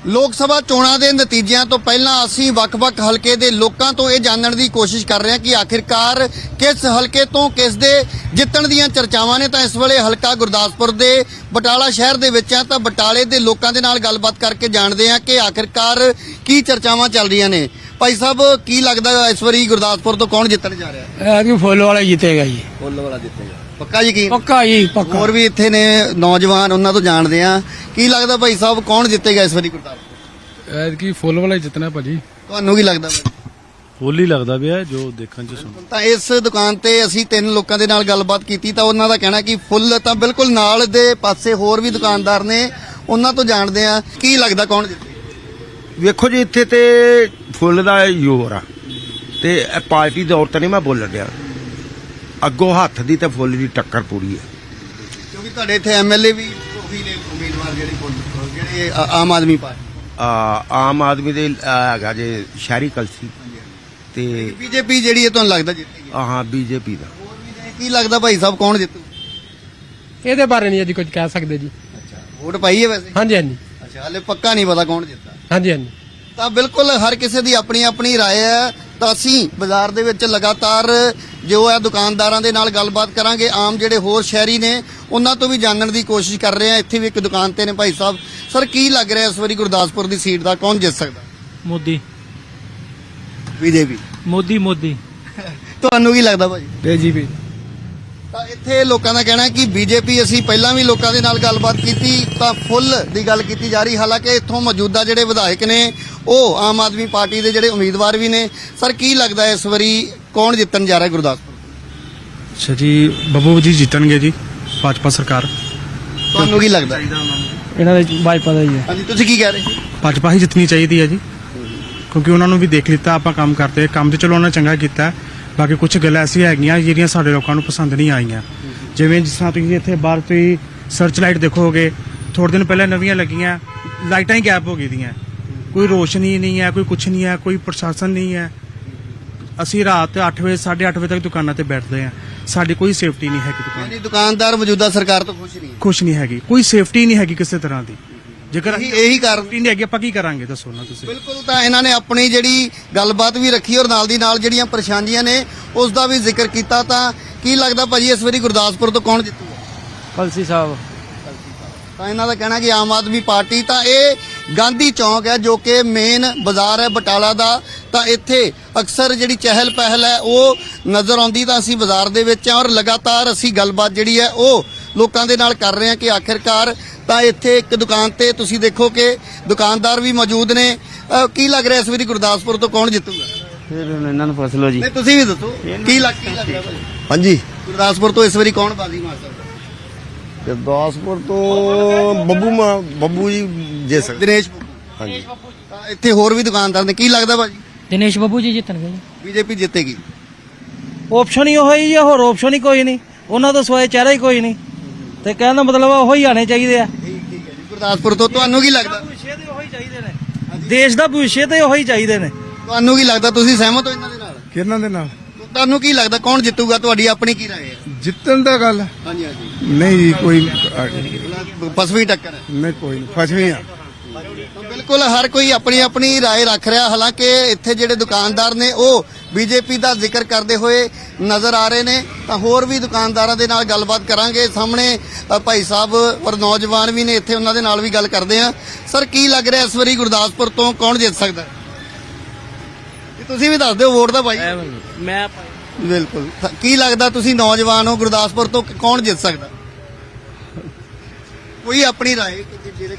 ਲੋਕ ਸਭਾ ਚੋਣਾਂ ਦੇ ਨਤੀਜਿਆਂ ਤੋਂ ਪਹਿਲਾਂ ਅਸੀਂ ਵੱਖ-ਵੱਖ ਹਲਕੇ ਦੇ ਲੋਕਾਂ ਤੋਂ ਇਹ ਜਾਣਨ ਦੀ ਕੋਸ਼ਿਸ਼ ਕਰ ਰਹੇ ਹਾਂ ਕਿ ਆਖਿਰਕਾਰ ਕਿਸ ਹਲਕੇ ਤੋਂ ਕਿਸ ਦੇ ਜਿੱਤਣ ਦੀਆਂ ਚਰਚਾਵਾਂ ਨੇ। ਤਾਂ ਇਸ ਵੇਲੇ ਹਲਕਾ ਗੁਰਦਾਸਪੁਰ ਦੇ ਬਟਾਲਾ ਸ਼ਹਿਰ ਦੇ ਵਿੱਚ ਆ ਤਾਂ ਬਟਾਲੇ ਦੇ ਲੋਕਾਂ ਦੇ ਨਾਲ ਗੱਲਬਾਤ ਕਰਕੇ ਜਾਣਦੇ ਹਾਂ ਕਿ ਆਖਿਰਕਾਰ ਕੀ ਚਰਚਾਵਾਂ ਚੱਲ ਰਹੀਆਂ ਨੇ। ਭਾਈ ਸਾਹਿਬ ਕੀ ਲੱਗਦਾ ਇਸ ਵਾਰੀ ਗੁਰਦਾਸਪੁਰ ਤੋਂ ਕੌਣ ਜਿੱਤਣ ਜਾ ਰਿਹਾ? ਹੈ ਐਤਕੀ ਫੁੱਲ ਵਾਲਾ ਜਿੱਤੇਗਾ ਜੀ। ਫੁੱਲ ਵਾਲਾ ਜਿੱਤੇਗਾ। ਪੱਕਾ ਯਕੀਨ? ਪੱਕਾ ਜੀ ਪੱਕਾ। ਹੋਰ ਵੀ ਇੱਥੇ ਨੇ ਨੌਜਵਾਨ ਉਹਨਾਂ ਤੋਂ ਜਾਣਦੇ ਆ ਕੀ ਲੱਗਦਾ ਭਾਈ ਸਾਹਿਬ ਕੌਣ ਜਿੱਤੇਗਾ ਇਸ ਵਾਰੀ ਗੁਰਦਾਸਪੁਰ? ਐਤਕੀ ਫੁੱਲ ਵਾਲਾ ਹੀ ਜਿੱਤਣਾ ਭਾਜੀ। ਤੁਹਾਨੂੰ ਕੀ ਲੱਗਦਾ ਭਾਈ? ਹੋਲੀ ਲੱਗਦਾ ਪਿਆ ਜੋ ਦੇਖਣ ਚ ਸੁਣ ਤਾਂ ਇਸ ਦੁਕਾਨ ਤੇ ਅਸੀਂ ਤਿੰਨ ਲੋਕਾਂ ਦੇ ਨਾਲ ਗੱਲਬਾਤ ਕੀਤੀ ਤਾਂ ਉਹਨਾਂ ਦਾ ਕਹਿਣਾ ਕਿ ਫੁੱਲ ਤਾਂ ਬਿਲਕੁਲ ਨਾਲ ਦੇ ਪਾਸੇ ਹੋਰ ਵੀ ਦੁਕਾਨਦਾਰ ਨੇ ਉਹਨਾਂ ਤੋਂ ਜਾਣਦੇ ਆ ਕੀ ਲੱਗਦਾ ਕੌਣ ਜਿੱਤੇ? ਵੇਖੋ ਜੀ ਇੱਥੇ ਤੇ ਫੁੱਲ ਦਾ ਯੋਰ ਆ। ਤੇ ਇਹ ਪਾਰਟੀ ਦੇ ਔਰਤ ਨਹੀਂ ਮੈਂ ਬੋਲਣ ਡਿਆ। ਅੱਗੋਂ ਹੱਥ ਦੀ ਤੇ ਫੁੱਲ ਦੀ ਟੱਕਰ ਪੂਰੀ ਹੈ। ਕਿਉਂਕਿ ਤੁਹਾਡੇ ਇੱਥੇ ਐਮਐਲਏ ਵੀ ਆਮ ਆਦਮੀ ਪਾਰਟੀ? ਆ, ਆਮ ਆਦਮੀ ਦੇ ਹੈਗਾ ਜੇ ਸ਼ਹਿਰੀ ਕਲਸੀ ਤੇ ਬੀਜੇਪੀ ਜਿਹੜੀ ਹੈ ਤੁਹਾਨੂੰ ਲੱਗਦਾ ਜਿੱਤੇਗੀ ਆ, ਹਾਂ ਬੀਜੇਪੀ ਦਾ। ਕੀ ਲੱਗਦਾ ਭਾਈ ਸਾਹਿਬ ਕੌਣ ਜਿੱਤੂ? ਇਹਦੇ ਬਾਰੇ ਨਹੀਂ ਅਜੇ ਕੁਝ ਕਹਿ ਸਕਦੇ ਜੀ। ਅੱਛਾ ਵੋਟ ਪਾਈ ਹੈ ਵੈਸੇ? ਹਾਂਜੀ ਹਾਂਜੀ। ਅੱਛਾ ਹਲੇ ਪੱਕਾ ਨਹੀਂ ਪਤਾ ਕੌਣ ਜਿੱਤਾ ਹਾਂਜੀ ਹਾਂਜੀ। ਤਾਂ ਬਿਲਕੁਲ ਹਰ ਕਿਸੇ ਦੀ ਆਪਣੀ ਆਪਣੀ ਰਾਏ ਹੈ। ਤਾਂ ਅਸੀਂ ਬਾਜ਼ਾਰ ਦੇ ਵਿੱਚ ਲਗਾਤਾਰ ਜੋ ਹੈ ਦੁਕਾਨਦਾਰਾਂ ਦੇ ਨਾਲ ਗੱਲਬਾਤ ਕਰਾਂਗੇ ਆਮ ਜਿਹੜੇ ਹੋਰ ਸ਼ਹਿਰੀ ਨੇ ਉਹਨਾਂ ਤੋਂ ਵੀ ਜਾਣਨ ਦੀ ਕੋਸ਼ਿਸ਼ ਕਰ ਰਹੇ ਹਾਂ। ਇੱਥੇ ਵੀ ਇੱਕ ਦੁਕਾਨ ਤੇ ਨੇ ਭਾਈ ਸਾਹਿਬ। ਸਰ ਕੀ ਲੱਗ ਰਿਹਾ ਇਸ ਵਾਰੀ ਗੁਰਦਾਸਪੁਰ ਦੀ ਸੀਟ ਦਾ? ਕੌਣ ਜਿੱਤ ਸਕਦਾ? ਮੋਦੀ। ਬੀਜੇਪੀ। ਮੋਦੀ ਮੋਦੀ। ਤੁਹਾਨੂੰ ਕੀ ਲੱਗਦਾ ਭਾਈ? ਬੀਜੇਪੀ। ਤਾਂ ਇੱਥੇ ਲੋਕਾਂ ਦਾ ਕਹਿਣਾ ਕਿ ਬੀਜੇਪੀ ਅਸੀਂ ਪਹਿਲਾਂ ਵੀ ਲੋਕਾਂ ਦੇ ਨਾਲ ਗੱਲਬਾਤ ਕੀਤੀ ਤਾਂ ਫੁੱਲ ਦੀ ਗੱਲ ਕੀਤੀ ਜਾ ਰਹੀ। ਹਾਲਾਂਕਿ ਇੱਥੋਂ ਮੌਜੂਦਾ ਜਿਹੜੇ ਵਿਧਾਇਕ ਨੇ ਉਹ ਆਮ ਆਦਮੀ ਪਾਰਟੀ ਦੇ ਜਿਹੜੇ ਉਮੀਦਵਾਰ ਵੀ ਨੇ। ਸਰ ਕੀ ਲੱਗਦਾ ਹੈ ਇਸ ਵਾਰੀ ਕੌਣ ਜਿੱਤਣ ਜਾ ਰਿਹਾ ਗੁਰਦਾਸਪੁਰ? ਅੱਛਾ ਜੀ ਬੱਬੂ ਜੀ ਜਿੱਤਣਗੇ ਜੀ ਭਾਜਪਾ ਸਰਕਾਰ। ਤੁਹਾਨੂੰ ਕੀ ਲੱਗਦਾ? ਇਹਨਾਂ ਦੇ ਭਾਜਪਾ ਦਾ ਹੀ ਹੈ। ਹਾਂਜੀ ਤੁਸੀਂ ਕੀ ਕਹਿ ਰਹੇ ਭਾਜਪਾ ਹੀ ਜਿੱਤਣੀ ਚਾਹੀਦੀ ਹੈ ਜੀ। ਕਿਉਂਕਿ ਉਹਨਾਂ ਨੂੰ ਵੀ ਦੇਖ ਲਿੱਤਾ ਆਪਾਂ ਕੰਮ ਕਰਦੇ ਕੰਮ ਤੇ ਚਲੋ ਉਹਨਾਂ ਨੇ ਚੰਗਾ ਕੀਤਾ ਹੈ। ਬਾਕੀ ਕੁਝ ਗੱਲਾਂ ਐਸੀਆਂ ਹੈਗੀਆਂ ਜਿਹੜੀਆਂ ਸਾਡੇ ਲੋਕਾਂ ਨੂੰ ਪਸੰਦ ਨਹੀਂ ਆਈਆਂ। ਜਿਵੇਂ ਜਿਸ ਤਰ੍ਹਾਂ ਤੁਸੀਂ ਇੱਥੇ ਬਾਹਰ ਤੁਸੀਂ ਸਰਚ ਲਾਈਟ ਦੇਖੋਗੇ ਥੋੜੇ ਦਿਨ ਪਹਿਲਾਂ ਨਵੀਆਂ ਲੱਗੀਆਂ ਲਾਈਟਾਂ ਹੀ ਗੈਪ ਹੋ ਗਈ ਦੀਆਂ ਕੋਈ ਰੋਸ਼ਨੀ ਨਹੀਂ ਹੈ ਕੋਈ ਕੁਝ ਨਹੀਂ ਹੈ ਕੋਈ ਪ੍ਰਸ਼ਾਸਨ ਨਹੀਂ ਹੈ। ਅਸੀਂ ਰਾਤ 8 ਵਜੇ 8:30 ਵਜੇ ਤੱਕ ਦੁਕਾਨਾਂ ਤੇ ਬੈਠਦੇ ਹਾਂ। ਸਾਡੀ ਕੋਈ ਸੇਫਟੀ ਨਹੀਂ ਹੈਗੀ ਦੁਕਾਨ ਯਾਨੀ ਦੁਕਾਨਦਾਰ ਮੌਜੂਦਾ ਸਰਕਾਰ ਤੋਂ ਖੁਸ਼ ਨਹੀਂ। ਹੈ ਖੁਸ਼ ਨਹੀਂ ਹੈਗੀ। ਕੋਈ ਸੇਫਟੀ ਨਹੀਂ ਹੈਗੀ ਕਿਸੇ ਤਰ੍ਹਾਂ ਦੀ। ਜੇਕਰ ਇਹੀ ਇਹੀ ਕਾਰਨ ਸੇਫਟੀ ਨਹੀਂ ਹੈਗੀ ਆਪਾਂ ਕੀ ਕਰਾਂਗੇ? ਦੱਸੋ ਨਾ ਤੁਸੀਂ। ਬਿਲਕੁਲ ਤਾਂ ਇਹਨਾਂ ਨੇ ਆਪਣੀ ਜਿਹੜੀ ਗੱਲਬਾਤ ਵੀ ਰੱਖੀ ਔਰ ਨਾਲ ਦੀ ਨਾਲ ਜਿਹੜੀਆਂ ਪਰੇਸ਼ਾਨੀਆਂ ਨੇ ਉਸ ਦਾ ਵੀ ਜ਼ਿਕਰ ਕੀਤਾ ਤਾਂ ਕੀ ਲੱਗਦਾ ਭਾਜੀ ਇਸ ਵਾਰੀ ਗੁਰਦਾਸਪੁਰ ਤੋਂ ਕੌਣ ਜਿੱਤੂਗਾ? ਕਲਸੀ ਸਾਹਿਬ। ਤਾਂ ਇਹਨਾਂ ਦਾ ਕਹਿਣਾ ਕਿ ਆਮ ਆਦਮੀ ਪਾਰਟੀ ਤਾਂ ਇਹ ਗਾਂਧੀ ਚੌਂਕ ਹੈ ਜੋ ਕਿ ਮੇਨ ਬਾਜ਼ਾਰ ਹੈ ਬਟਾਲਾ ਦਾ। ਤਾਂ ਇੱਥੇ ਅਕਸਰ ਜਿਹੜੀ ਚਹਿਲ ਪਹਿਲ ਹੈ ਉਹ ਨਜ਼ਰ ਆਉਂਦੀ ਤਾਂ ਅਸੀਂ ਬਾਜ਼ਾਰ ਦੇ ਵਿੱਚ ਹਾਂ ਔਰ ਲਗਾਤਾਰ ਅਸੀਂ ਗੱਲਬਾਤ ਜਿਹੜੀ ਹੈ ਉਹ ਲੋਕਾਂ ਦੇ ਨਾਲ ਕਰ ਰਹੇ ਹਾਂ ਕਿ ਆਖਿਰਕਾਰ ਤਾਂ ਇੱਥੇ ਇੱਕ ਦੁਕਾਨ ਤੇ ਤੁਸੀਂ ਦੇਖੋ ਕਿ ਦੁਕਾਨਦਾਰ ਵੀ ਮੌਜੂਦ ਨੇ। ਅਹ ਕੀ ਲੱਗ ਰਿਹਾ ਇਸ ਵਾਰੀ ਗੁਰਦਾਸਪੁਰ ਤੋਂ ਕੌਣ ਜਿੱਤੂਗਾ? ਫਿਰ ਇਹਨਾਂ ਨੂੰ ਪੁੱਛ ਲਓ ਜੀ। ਨਹੀਂ ਤੁਸੀਂ ਵੀ ਦੱਸੋ। ਕੀ ਲੱਗ ਕੀ ਲੱਗ ਰਿਹਾ ਭਾਈ? ਹਾਂਜੀ। ਗੁਰਦਾਸਪੁਰ ਤੋਂ ਇਸ ਵਾਰੀ ਕੌਣ ਬਾਜ਼ੀ ਮਾਰ ਸਕਦਾ? ਗੁਰਦਾਸਪੁਰ ਤੋਂ ਬੱਬੂ ਮਾ- ਬੱਬੂ ਜੀ ਜੇ ਸਕਦੇ। ਦਿਨੇਸ਼ ਬੱਬੂ। ਹਾਂਜੀ। ਤਾਂ ਇੱਥੇ ਹੋਰ ਵੀ ਦੁਕਾਨਦਾਰ ਨੇ। ਕੀ ਲੱਗਦਾ ਭਾਜੀ? ਦਿਨੇਸ਼ ਬੱਬੂ ਜੀ ਜਿੱਤਣਗੇ ਜੀ। ਬੀਜੇਪੀ ਜਿੱਤੇਗੀ। ਆਪਸ਼ਨ ਹੀ ਉਹ ਹੀ ਹੋਰ ਆਪਸ਼ਨ ਹੀ ਕੋਈ ਨਹੀਂ। ਉਹਨਾਂ ਤੋਂ ਸਵਾਏ ਚਿਹਰਾ ਹੀ ਕੋਈ ਨਹੀਂ। ਤੇ ਕਹਿਣ ਦਾ ਮਤਲਬ ਉਹ ਹੀ ਆਣੇ ਚਾਹੀਦੇ ਆ। ਗੁਰਦਾਸਪੁਰ ਤੋਂ ਤੁਹਾਨੂੰ ਕੀ ਲੱਗਦਾ? ਭਵਿੱਖ ਦੇ ਉਹੀ ਚਾਹੀਦੇ ਨੇ। ਦੇਸ਼ ਦਾ ਭਵਿੱਖ ਤੇ ਉਹੀ ਚਾਹੀਦੇ ਨੇ। ਤੁਹਾਨੂੰ ਕੀ ਲੱਗਦਾ? ਤੁਸੀਂ ਸਹਿਮਤ ਹੋ ਇਹਨਾਂ ਦੇ ਨਾਲ? ਕਿਹਨਾਂ ਦੇ ਨਾਲ? ਤੁਹਾਨੂੰ ਕੀ ਲੱਗਦਾ? ਕੌਣ ਜਿੱਤੂਗਾ? ਤੁਹਾਡੀ ਆਪਣੀ ਕੀ ਰਾਏ ਹੈ? ਜਿੱਤਣ ਦਾ ਗੱਲ। ਹਾਂਜੀ ਹਾਂਜੀ। ਨਹੀਂ ਜੀ ਕੋਈ ਪਸਵੀ ਟੱਕਰ ਹੈ। ਨਹੀਂ ਕੋਈ ਫਸਵੀਂ ਆ। ਬਿਲਕੁਲ ਬਿਲਕੁਲ ਹਰ ਕੋਈ ਆਪਣੀ ਆਪਣੀ رائے ਰੱਖ ਰਿਹਾ ਹਾਲਾਂਕਿ ਇੱਥੇ ਜਿਹੜੇ ਦੁਕਾਨਦਾਰ ਨੇ ਉਹ ਬੀਜੇਪੀ ਦਾ ਜ਼ਿਕਰ ਕਰਦੇ ਹੋਏ ਨਜ਼ਰ ਆ ਰਹੇ ਨੇ ਤਾਂ ਹੋਰ ਵੀ ਦੁਕਾਨਦਾਰਾਂ ਦੇ ਨਾਲ ਗੱਲਬਾਤ ਕਰਾਂਗੇ ਸਾਹਮਣੇ ਅ, ਭਾਈ ਸਾਹਿਬ ਔਰ ਨੌਜਵਾਨ ਵੀ ਨੇ ਇੱਥੇ ਉਹਨਾਂ ਦੇ ਨਾਲ ਵੀ ਗੱਲ ਕਰਦੇ ਆ ਸਰ ਕੀ ਲੱਗ ਰਿਹਾ ਇਸ ਵਾਰੀ ਗੁਰਦਾਸਪੁਰ ਤੋਂ ਕੌਣ ਜਿੱਤ ਸਕਦਾ ਹੈ? ਇਹ ਤੁਸੀਂ ਵੀ ਦੱਸ ਦਿਓ ਵੋਟ ਦਾ ਭਾਈ ਮੈਂ ਬਿਲਕੁਲ ਤਾਂ ਕੀ ਲੱਗਦਾ ਤੁਸੀਂ ਨੌਜਵਾਨ ਹੋ ਗੁਰਦਾਸਪੁਰ ਤੋਂ ਕੌਣ ਜਿੱਤ ਸਕਦਾ ਕੋਈ ਆਪਣੀ رائے ਜਿਹੜੇ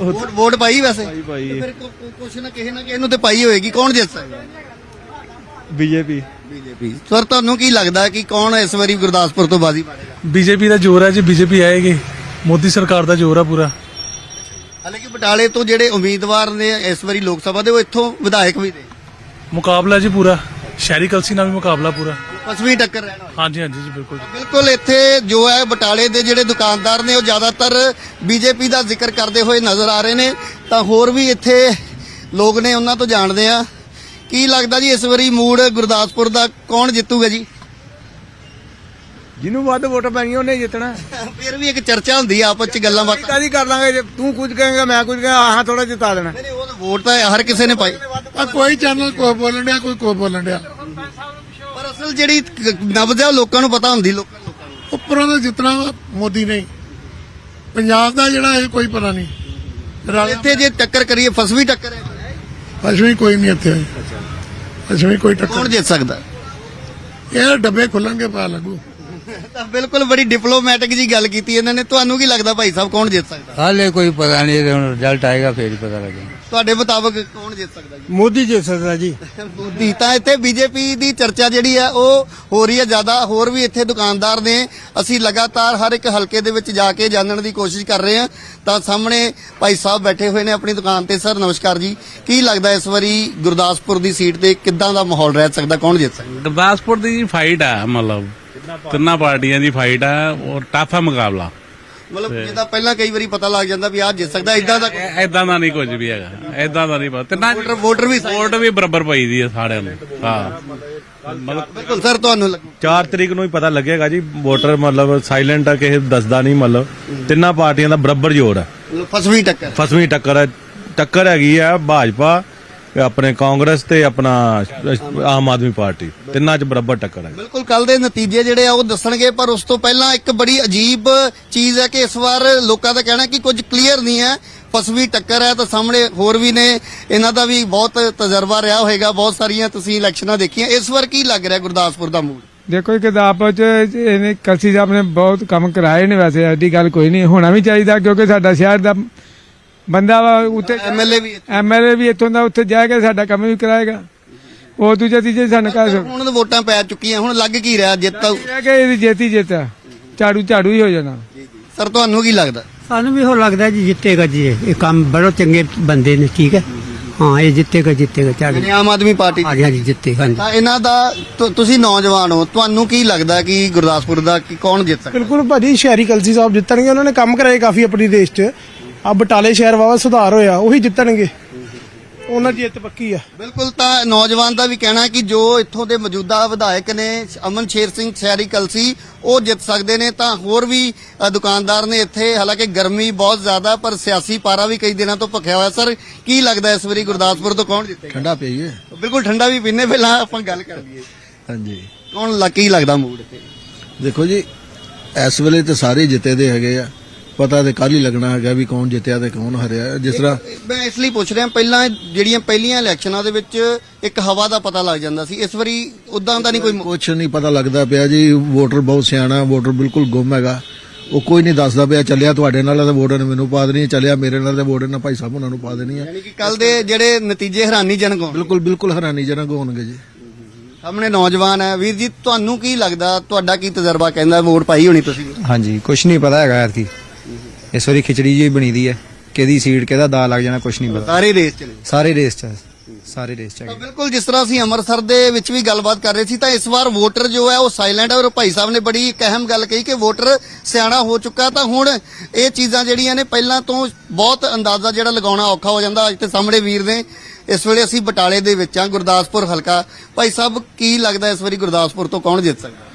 ਵੋਟ ਵੋਟ ਪਾਈ ਵੈਸੇ? ਪਾਈ ਤੇ ਫਿਰ ਕੋ- ਕੋ- ਕੁਛ ਨਾ ਕਿਸੇ ਨਾ ਕਿਸੇ ਨੂੰ ਤੇ ਪਾਈ ਹੋਏਗੀ। ਕੌਣ ਜਿੱਤ ਸਕਦਾ? ਬੀਜੇਪੀ। ਬੀਜੇਪੀ। ਸਰ ਤੁਹਾਨੂੰ ਕੀ ਲੱਗਦਾ ਕਿ ਕੌਣ ਇਸ ਵਾਰੀ ਗੁਰਦਾਸਪੁਰ ਤੋਂ ਬਾਜ਼ੀ ਮਾਰੇਗਾ? ਬੀਜੇਪੀ ਦਾ ਜ਼ੋਰ ਹੈ ਜੀ ਬੀਜੇਪੀ ਆਏਗੀ। ਮੋਦੀ ਸਰਕਾਰ ਦਾ ਜ਼ੋਰ ਹੈ ਪੂਰਾ। ਹਾਲਾਂਕਿ ਬਟਾਲੇ ਤੋਂ ਜਿਹੜੇ ਉਮੀਦਵਾਰ ਨੇ ਇਸ ਵਾਰੀ ਲੋਕ ਸਭਾ ਦੇ ਉਹ ਇੱਥੋਂ ਵਿਧਾਇਕ ਵੀ ਨੇ। ਮੁਕਾਬਲਾ ਜੀ ਪੂਰਾ। ਸ਼ਹਿਰੀ ਕਲਸੀ ਨਾਲ ਵੀ ਮੁਕਾਬਲਾ ਪੂਰਾ। ਪਸਵੀਂ ਟੱਕਰ ਰਹਿਣਾ ਹਾਂਜੀ ਹਾਂਜੀ ਜੀ ਬਿਲਕੁਲ ਬਿਲਕੁਲ ਇੱਥੇ ਜੋ ਹੈ ਬਟਾਲੇ ਦੇ ਜਿਹੜੇ ਦੁਕਾਨਦਾਰ ਨੇ ਉਹ ਜ਼ਿਆਦਾਤਰ ਬੀਜੇਪੀ ਦਾ ਜ਼ਿਕਰ ਕਰਦੇ ਹੋਏ ਨਜ਼ਰ ਆ ਰਹੇ ਨੇ। ਤਾਂ ਹੋਰ ਵੀ ਇੱਥੇ ਲੋਕ ਨੇ ਉਹਨਾਂ ਤੋਂ ਜਾਣਦੇ ਆ ਕੀ ਲੱਗਦਾ ਜੀ ਇਸ ਵਾਰੀ ਮੂਡ ਗੁਰਦਾਸਪੁਰ ਦਾ ਕੌਣ ਜਿੱਤੂਗਾ ਜੀ? ਜਿਹਨੂੰ ਵੱਧ ਵੋਟ ਪੈਣੀਆਂ ਉਹਨੇ ਜਿੱਤਣਾ। ਫਿਰ ਵੀ ਇੱਕ ਚਰਚਾ ਹੁੰਦੀ ਆ ਆਪਸ ਚ ਗੱਲਾਂ ਬਾਤਾਂ। ਕਾਦੀ ਕਰ ਲਾਂਗੇ ਜੇ ਤੂੰ ਕੁਝ ਕਹੇਂਗਾ ਮੈਂ ਕੁਝ ਕਹਾਂ ਆਹਾਂ ਥੋੜਾ ਜਿਤਾ ਦੇਣਾ। ਨਹੀਂ, ਉਹ ਤਾਂ ਵੋਟ ਤਾਂ ਹਰ ਕਿਸੇ ਨੇ ਪਾਈ। ਕੋਈ ਚੈਨਲ ਕੋਈ ਬੋਲਣ ਡਿਆ ਕੋਈ ਕੋਈ ਬੋਲਣ ਡਿਆ। ਅਸਲ ਜਿਹੜੀ ਨਬਜ਼ ਉਹ ਲੋਕਾਂ ਨੂੰ ਪਤਾ ਹੁੰਦੀ ਲੋਕਾਂ ਨੂੰ ਉੱਪਰੋਂ ਦਾ ਜਿਤਨਾ ਮੋਦੀ ਨਹੀਂ ਪੰਜਾਬ ਦਾ ਜਿਹੜਾ ਇਹ ਕੋਈ ਪਤਾ ਨਹੀਂ। ਇੱਥੇ ਜੇ ਟੱਕਰ ਕਰੀਏ ਫਸਵੀਂ ਟੱਕਰ ਹੈ। ਅਸ਼ਵੀ ਕੋਈ ਨਹੀਂ ਇੱਥੇ। ਅਸ਼ਵੀ ਕੋਈ ਕੌਣ ਟੱਕਰ ਜਿੱਤ ਸਕਦਾ? ਇਹ ਡੱਬੇ ਖੁੱਲਣਗੇ ਪਤਾ ਲੱਗੂ। ਤਾਂ ਬਿਲਕੁਲ ਬੜੀ ਡਿਪਲੋਮੈਟਿਕ ਜੀ ਗੱਲ ਕੀਤੀ ਇਹਨਾਂ ਨੇ। ਤੁਹਾਨੂੰ ਕੀ ਲੱਗਦਾ ਭਾਈ ਸਾਹਿਬ ਕੌਣ ਜਿੱਤ ਸਕਦਾ? ਹਾਲੇ ਕੋਈ ਪਤਾ ਨਹੀਂ ਹੁਣ ਰਿਜ਼ਲਟ ਆਏਗਾ ਫੇਰ ਹੀ ਪਤਾ ਲੱਗੇਗਾ। ਤੁਹਾਡੇ ਮੁਤਾਬਕ ਕੌਣ ਜਿੱਤ ਸਕਦਾ ਜੀ? ਮੋਦੀ ਜਿੱਤ ਸਕਦਾ ਜੀ। ਮੋਦੀ ਤਾਂ ਇੱਥੇ ਬੀਜੇਪੀ ਦੀ ਚਰਚਾ ਜਿਹੜੀ ਹੈ ਉਹ ਹੋ ਰਹੀ ਹੈ ਜ਼ਿਆਦਾ। ਹੋਰ ਵੀ ਇੱਥੇ ਦੁਕਾਨਦਾਰ ਨੇ। ਅਸੀਂ ਲਗਾਤਾਰ ਹਰ ਇੱਕ ਹਲਕੇ ਦੇ ਵਿੱਚ ਜਾ ਕੇ ਜਾਣਨ ਦੀ ਕੋਸ਼ਿਸ਼ ਕਰ ਰਹੇ ਹਾਂ ਤਾਂ ਸਾਹਮਣੇ ਭਾਈ ਸਾਹਿਬ ਬੈਠੇ ਹੋਏ ਨੇ ਆਪਣੀ ਦੁਕਾਨ ਤੇ। ਸਰ ਨਮਸਕਾਰ ਜੀ। ਕੀ ਲੱਗਦਾ ਇਸ ਵਾਰੀ ਗੁਰਦਾਸਪੁਰ ਦੀ ਸੀਟ ਤੇ ਕਿੱਦਾਂ ਦਾ ਮਾਹੌਲ ਰਹਿ ਸਕਦਾ? ਕੌਣ ਜਿੱਤ ਸਕਦਾ? ਗੁਰਦਾਸਪੁਰ ਦੀ ਫਾਈਟ ਆ ਮਤਲਬ। ਤਿੰਨਾਂ ਪਾਰਟੀਆਂ ਦੀ ਫਾਈਟ ਆ ਔਰ ਟਫ ਆ ਮੁਕਾਬਲਾ। ਮਤਲਬ ਜਿਹਦਾ ਪਹਿਲਾਂ ਕਈ ਵਾਰੀ ਪਤਾ ਲੱਗ ਜਾਂਦਾ ਵੀ ਆਹ ਜਿੱਤ ਸਕਦਾ ਇਦਾਂ ਦਾ ਐਦਾਂ ਦਾ ਨਹੀਂ ਕੁਝ ਵੀ ਹੈਗਾ ਐਦਾਂ ਦਾ ਨਹੀਂ ਪਤਾ। ਤਿੰਨਾਂ ਵੋਟਰ ਵੋਟਰ ਵੀ ਵੋਟ ਵੀ ਬਰਾਬਰ ਪਈ ਦੀ ਆ ਸਾਰਿਆਂ ਨੂੰ ਹਾਂ। ਮਤਲਬ ਬਿਲਕੁਲ ਸਰ ਤੁਹਾਨੂੰ ਲੱਗੂ 4 ਤਰੀਕ ਨੂੰ ਹੀ ਪਤਾ ਲੱਗੇਗਾ ਜੀ ਵੋਟਰ ਮਤਲਬ ਸਾਇਲੈਂਟ ਆ ਕਿਸੇ ਦੱਸਦਾ ਨਹੀਂ ਮਤਲਬ। ਤਿੰਨਾਂ ਪਾਰਟੀਆਂ ਦਾ ਬਰਾਬਰ ਜ਼ੋਰ ਹੈ ਫਸਵੀਂ ਟੱਕਰ। ਫਸਵੀਂ ਟੱਕਰ ਹੈ ਟੱਕਰ ਹੈਗੀ ਆ ਭਾਜਪਾ ਆਪਣੇ ਕਾਂਗਰਸ ਤੇ ਆਪਣਾ ਆਮ ਆਦਮੀ ਪਾਰਟੀ। ਤਿੰਨਾਂ 'ਚ ਬਰਾਬਰ ਟੱਕਰ ਹੈ ਬਿਲਕੁਲ ਕੱਲ ਦੇ ਨਤੀਜੇ ਜਿਹੜੇ ਆ ਉਹ ਦੱਸਣਗੇ ਪਰ ਉਸ ਤੋਂ ਪਹਿਲਾਂ ਇੱਕ ਬੜੀ ਅਜੀਬ ਚੀਜ਼ ਹੈ ਕਿ ਇਸ ਵਾਰ ਲੋਕਾਂ ਦਾ ਕਹਿਣਾ ਕਿ ਕੁਝ ਕਲੀਅਰ ਨਹੀਂ ਹੈ। ਫਸਵੀਂ ਟੱਕਰ ਹੈ ਤਾਂ ਸਾਹਮਣੇ ਹੋਰ ਵੀ ਨੇ ਇਹਨਾਂ ਦਾ ਵੀ ਬਹੁਤ ਤਜਰਬਾ ਰਿਹਾ ਹੋਵੇਗਾ ਬਹੁਤ ਸਾਰੀਆਂ ਤੁਸੀਂ ਇਲੈਕਸ਼ਨਾਂ ਦੇਖੀਆਂ। ਇਸ ਵਾਰ ਕੀ ਲੱਗ ਰਿਹਾ ਗੁਰਦਾਸਪੁਰ ਦਾ ਮੂਡ? ਦੇਖੋ ਇਹ ਕਿਤਾਬ ਚ ਇਹਨੇ ਕਲਸੀ ਸਾਹਿਬ ਨੇ ਬਹੁਤ ਕੰਮ ਕਰਾਏ ਨੇ ਵੈਸੇ ਐਡੀ ਗੱਲ ਕੋਈ ਨਹੀਂ ਹੋਣਾ ਵੀ ਚਾਹੀਦਾ ਕਿਉਂਕਿ ਸਾਡਾ ਸ਼ਹਿਰ ਦਾ ਬੰਦਾ ਵਾ ਉੱਤੇ ਐਮਐਲਏ ਵੀ ਐਮਐਲਏ ਵੀ ਇੱਥੋਂ ਦਾ ਉੱਥੇ ਜਾਏਗਾ ਸਾਡਾ ਕੰਮ ਵੀ ਕਰਾਏਗਾ। ਉਹ ਦੂਜੇ ਤੀਜੇ ਸਾਨੂੰ ਕਹ ਸਕਦਾ ਹੁਣ ਤਾਂ ਵੋਟਾਂ ਪੈ ਚੁੱਕੀਆਂ ਹੁਣ ਲੱਗ ਕੀ ਰਿਹਾ ਜਿੱਤ ਕਿ ਇਹਦੀ ਜੇਤੀ ਜਿੱਤਾ ਝਾੜੂ ਝਾੜੂ ਹੀ ਹੋ ਜਾਣਾ। ਸਰ ਤੁਹਾਨੂੰ ਕੀ ਲੱਗਦਾ? ਸਾਨੂੰ ਵੀ ਹੋ ਲੱਗਦਾ ਜੀ ਜਿੱਤੇਗਾ ਜੀ ਇਹ। ਕੰਮ ਬੜੇ ਚੰਗੇ ਬੰਦੇ ਨੇ ਠੀਕ ਹੈ? ਹਾਂ ਇਹ ਜਿੱਤੇਗਾ ਜਿੱਤੇਗਾ ਝਾੜੂ। ਯਾਨੀ ਆਮ ਆਦਮੀ ਪਾਰਟੀ ਹਾਂਜੀ ਜਿੱਤੇ ਹਾਂਜੀ। ਤਾਂ ਇਹਨਾਂ ਦਾ ਤੁ- ਤੁਸੀਂ ਨੌਜਵਾਨ ਹੋ ਤੁਹਾਨੂੰ ਕੀ ਲੱਗਦਾ ਕਿ ਗੁਰਦਾਸਪੁਰ ਦਾ ਕਿ ਕੌਣ ਜਿੱਤ ਸਕਦਾ? ਬਿਲਕੁਲ ਭਾਜੀ ਸ਼ਹਿਰੀ ਕਲਸੀ ਸਾਹਿਬ ਜਿੱਤਣਗੇ ਉਹਨਾਂ ਨੇ ਕੰਮ ਕਰਾਏ ਕਾਫੀ ਆਪਣੀ ਦੇਸ਼ 'ਚ। ਆ ਬਟਾਲੇ ਸ਼ਹਿਰ ਵਾਵਾ ਸੁਧਾਰ ਹੋਇਆ ਉਹੀ ਜਿੱਤਣਗੇ। ਉਹਨਾਂ ਦੀ ਜਿੱਤ ਪੱਕੀ ਆ। ਬਿਲਕੁਲ ਤਾਂ ਨੌਜਵਾਨ ਦਾ ਵੀ ਕਹਿਣਾ ਹੈ ਕਿ ਜੋ ਇੱਥੋਂ ਦੇ ਮੌਜੂਦਾ ਵਿਧਾਇਕ ਨੇ ਅਮਨ ਸ਼ੇਰ ਸਿੰਘ ਸ਼ਹਿਰੀ ਕਲਸੀ ਉਹ ਜਿੱਤ ਸਕਦੇ ਨੇ ਤਾਂ ਹੋਰ ਵੀ ਦੁਕਾਨਦਾਰ ਨੇ ਇੱਥੇ ਹਾਲਾਂਕਿ ਗਰਮੀ ਬਹੁਤ ਜ਼ਿਆਦਾ ਪਰ ਸਿਆਸੀ ਪਾਰਾ ਵੀ ਕਈ ਦਿਨਾਂ ਤੋਂ ਭਖਿਆ ਹੋਇਆ। ਸਰ ਕੀ ਲੱਗਦਾ ਇਸ ਵਾਰੀ ਗੁਰਦਾਸਪੁਰ ਤੋਂ ਕੌਣ ਜਿੱਤੇਗਾ? ਠੰਡਾ ਪਈਏ ਬਿਲਕੁਲ ਠੰਡਾ ਵੀ ਪੀਨੇ ਪਹਿਲਾਂ ਆਪਾਂ ਗੱਲ ਕਰ ਲਈਏ। ਹਾਂਜੀ। ਕੌਣ ਲੱਕੀ ਲੱਗਦਾ ਮੂਡ ਤੇ? ਦੇਖੋ ਜੀ ਇਸ ਵੇਲੇ ਤੇ ਸਾਰੇ ਜਿੱਤੇ ਦੇ ਹੈਗੇ ਆ। ਪਤਾ ਤੇ ਕੱਲ ਹੀ ਲੱਗਣਾ ਹੈਗਾ ਵੀ ਕੌਣ ਜਿੱਤਿਆ ਤੇ ਕੌਣ ਹਾਰਿਆ। ਜਿਸ ਤਰ੍ਹਾਂ ਮੈਂ ਇਸ ਲਈ ਪੁੱਛ ਰਿਹਾ ਪਹਿਲਾਂ ਜਿਹੜੀਆਂ ਪਹਿਲੀਆਂ ਇਲੈਕਸ਼ਨਾਂ ਦੇ ਵਿੱਚ ਇੱਕ ਹਵਾ ਦਾ ਪਤਾ ਲੱਗ ਜਾਂਦਾ ਸੀ ਇਸ ਵਾਰੀ ਉਦਾਂ ਦਾ ਨਹੀਂ ਕੋਈ ਕੁਛ ਨਹੀਂ ਪਤਾ ਲੱਗਦਾ ਪਿਆ ਜੀ ਵੋਟਰ ਬਹੁਤ ਸਿਆਣਾ ਵੋਟਰ ਬਿਲਕੁਲ ਗੁੰਮ ਹੈਗਾ। ਉਹ ਕੋਈ ਨਹੀਂ ਦੱਸਦਾ ਪਿਆ ਚੱਲਿਆ ਤੁਹਾਡੇ ਨਾਲ ਤਾਂ ਵੋਟਰ ਨੇ ਮੈਨੂੰ ਪਾ ਦੇਣੀ ਹੈ, ਚੱਲਿਆ ਮੇਰੇ ਨਾਲ ਤਾਂ ਵੋਟਰ ਨੇ ਭਾਈ ਸਾਹਿਬ ਉਹਨਾਂ ਨੂੰ ਪਾ ਦੇਣੀ ਹੈ। ਯਾਨੀ ਕਿ ਕੱਲ ਦੇ ਜਿਹੜੇ ਨਤੀਜੇ ਹੈਰਾਨੀਜਨਕ ਹੋਣ ਬਿਲਕੁਲ ਬਿਲਕੁਲ ਹੈਰਾਨੀਜਨਕ ਹੋਣਗੇ ਜੀ। ਸਾਹਮਣੇ ਨੌਜਵਾਨ ਹੈ। ਵੀਰ ਜੀ ਤੁਹਾਨੂੰ ਕੀ ਲੱਗਦਾ ਤੁਹਾਡਾ ਕੀ ਤਜਰਬਾ ਕਹਿੰਦਾ ਵੋਟ ਪਾਈ ਹੋਣੀ ਤੁਸੀਂ? ਹਾਂਜੀ ਕੁਝ ਨਹੀਂ ਪਤਾ ਹੈਗਾ ਯਾਰ ਕੀ ਇਸ ਵਾਰੀ ਖਿਚੜੀ ਜੀ ਬਣੀ ਦੀ ਹੈ। ਕਿਹਦੀ ਸੀਟ ਕਿਹਦਾ ਦਾ ਲੱਗ ਜਾਣਾ ਕੁਝ ਨਹੀਂ ਪਤਾ। ਸਾਰੇ ਰੇਸ ਚ ਨੇ। ਸਾਰੇ ਰੇਸ ਚ ਸਾਰੇ ਰੇਸ ਚ ਤਾਂ ਬਿਲਕੁਲ ਜਿਸ ਤਰ੍ਹਾਂ ਅਸੀਂ ਅੰਮ੍ਰਿਤਸਰ ਦੇ ਵਿੱਚ ਵੀ ਗੱਲਬਾਤ ਕਰ ਰਹੇ ਸੀ ਤਾਂ ਇਸ ਵਾਰ ਵੋਟਰ ਜੋ ਹੈ ਉਹ ਸਾਇਲੈਂਟ ਹੈ ਔਰ ਭਾਈ ਸਾਹਿਬ ਨੇ ਬੜੀ ਇੱਕ ਅਹਿਮ ਗੱਲ ਕਹੀ ਕਿ ਵੋਟਰ ਸਿਆਣਾ ਹੋ ਚੁੱਕਾ ਤਾਂ ਹੁਣ ਇਹ ਚੀਜ਼ਾਂ ਜਿਹੜੀਆਂ ਨੇ ਪਹਿਲਾਂ ਤੋਂ ਬਹੁਤ ਅੰਦਾਜ਼ਾ ਜਿਹੜਾ ਲਗਾਉਣਾ ਔਖਾ ਹੋ ਜਾਂਦਾ। ਅੱਜ ਤੇ ਸਾਹਮਣੇ ਵੀਰ ਨੇ ਇਸ ਵੇਲੇ ਅਸੀਂ ਬਟਾਲੇ ਦੇ ਵਿੱਚ ਆ ਗੁਰਦਾਸਪੁਰ ਹਲਕਾ। ਭਾਈ ਸਾਹਿਬ ਕੀ ਲੱਗਦਾ ਇਸ ਵਾਰੀ ਗੁਰਦਾਸਪੁਰ ਤੋਂ ਕੌਣ ਜਿੱਤ ਸਕਦਾ?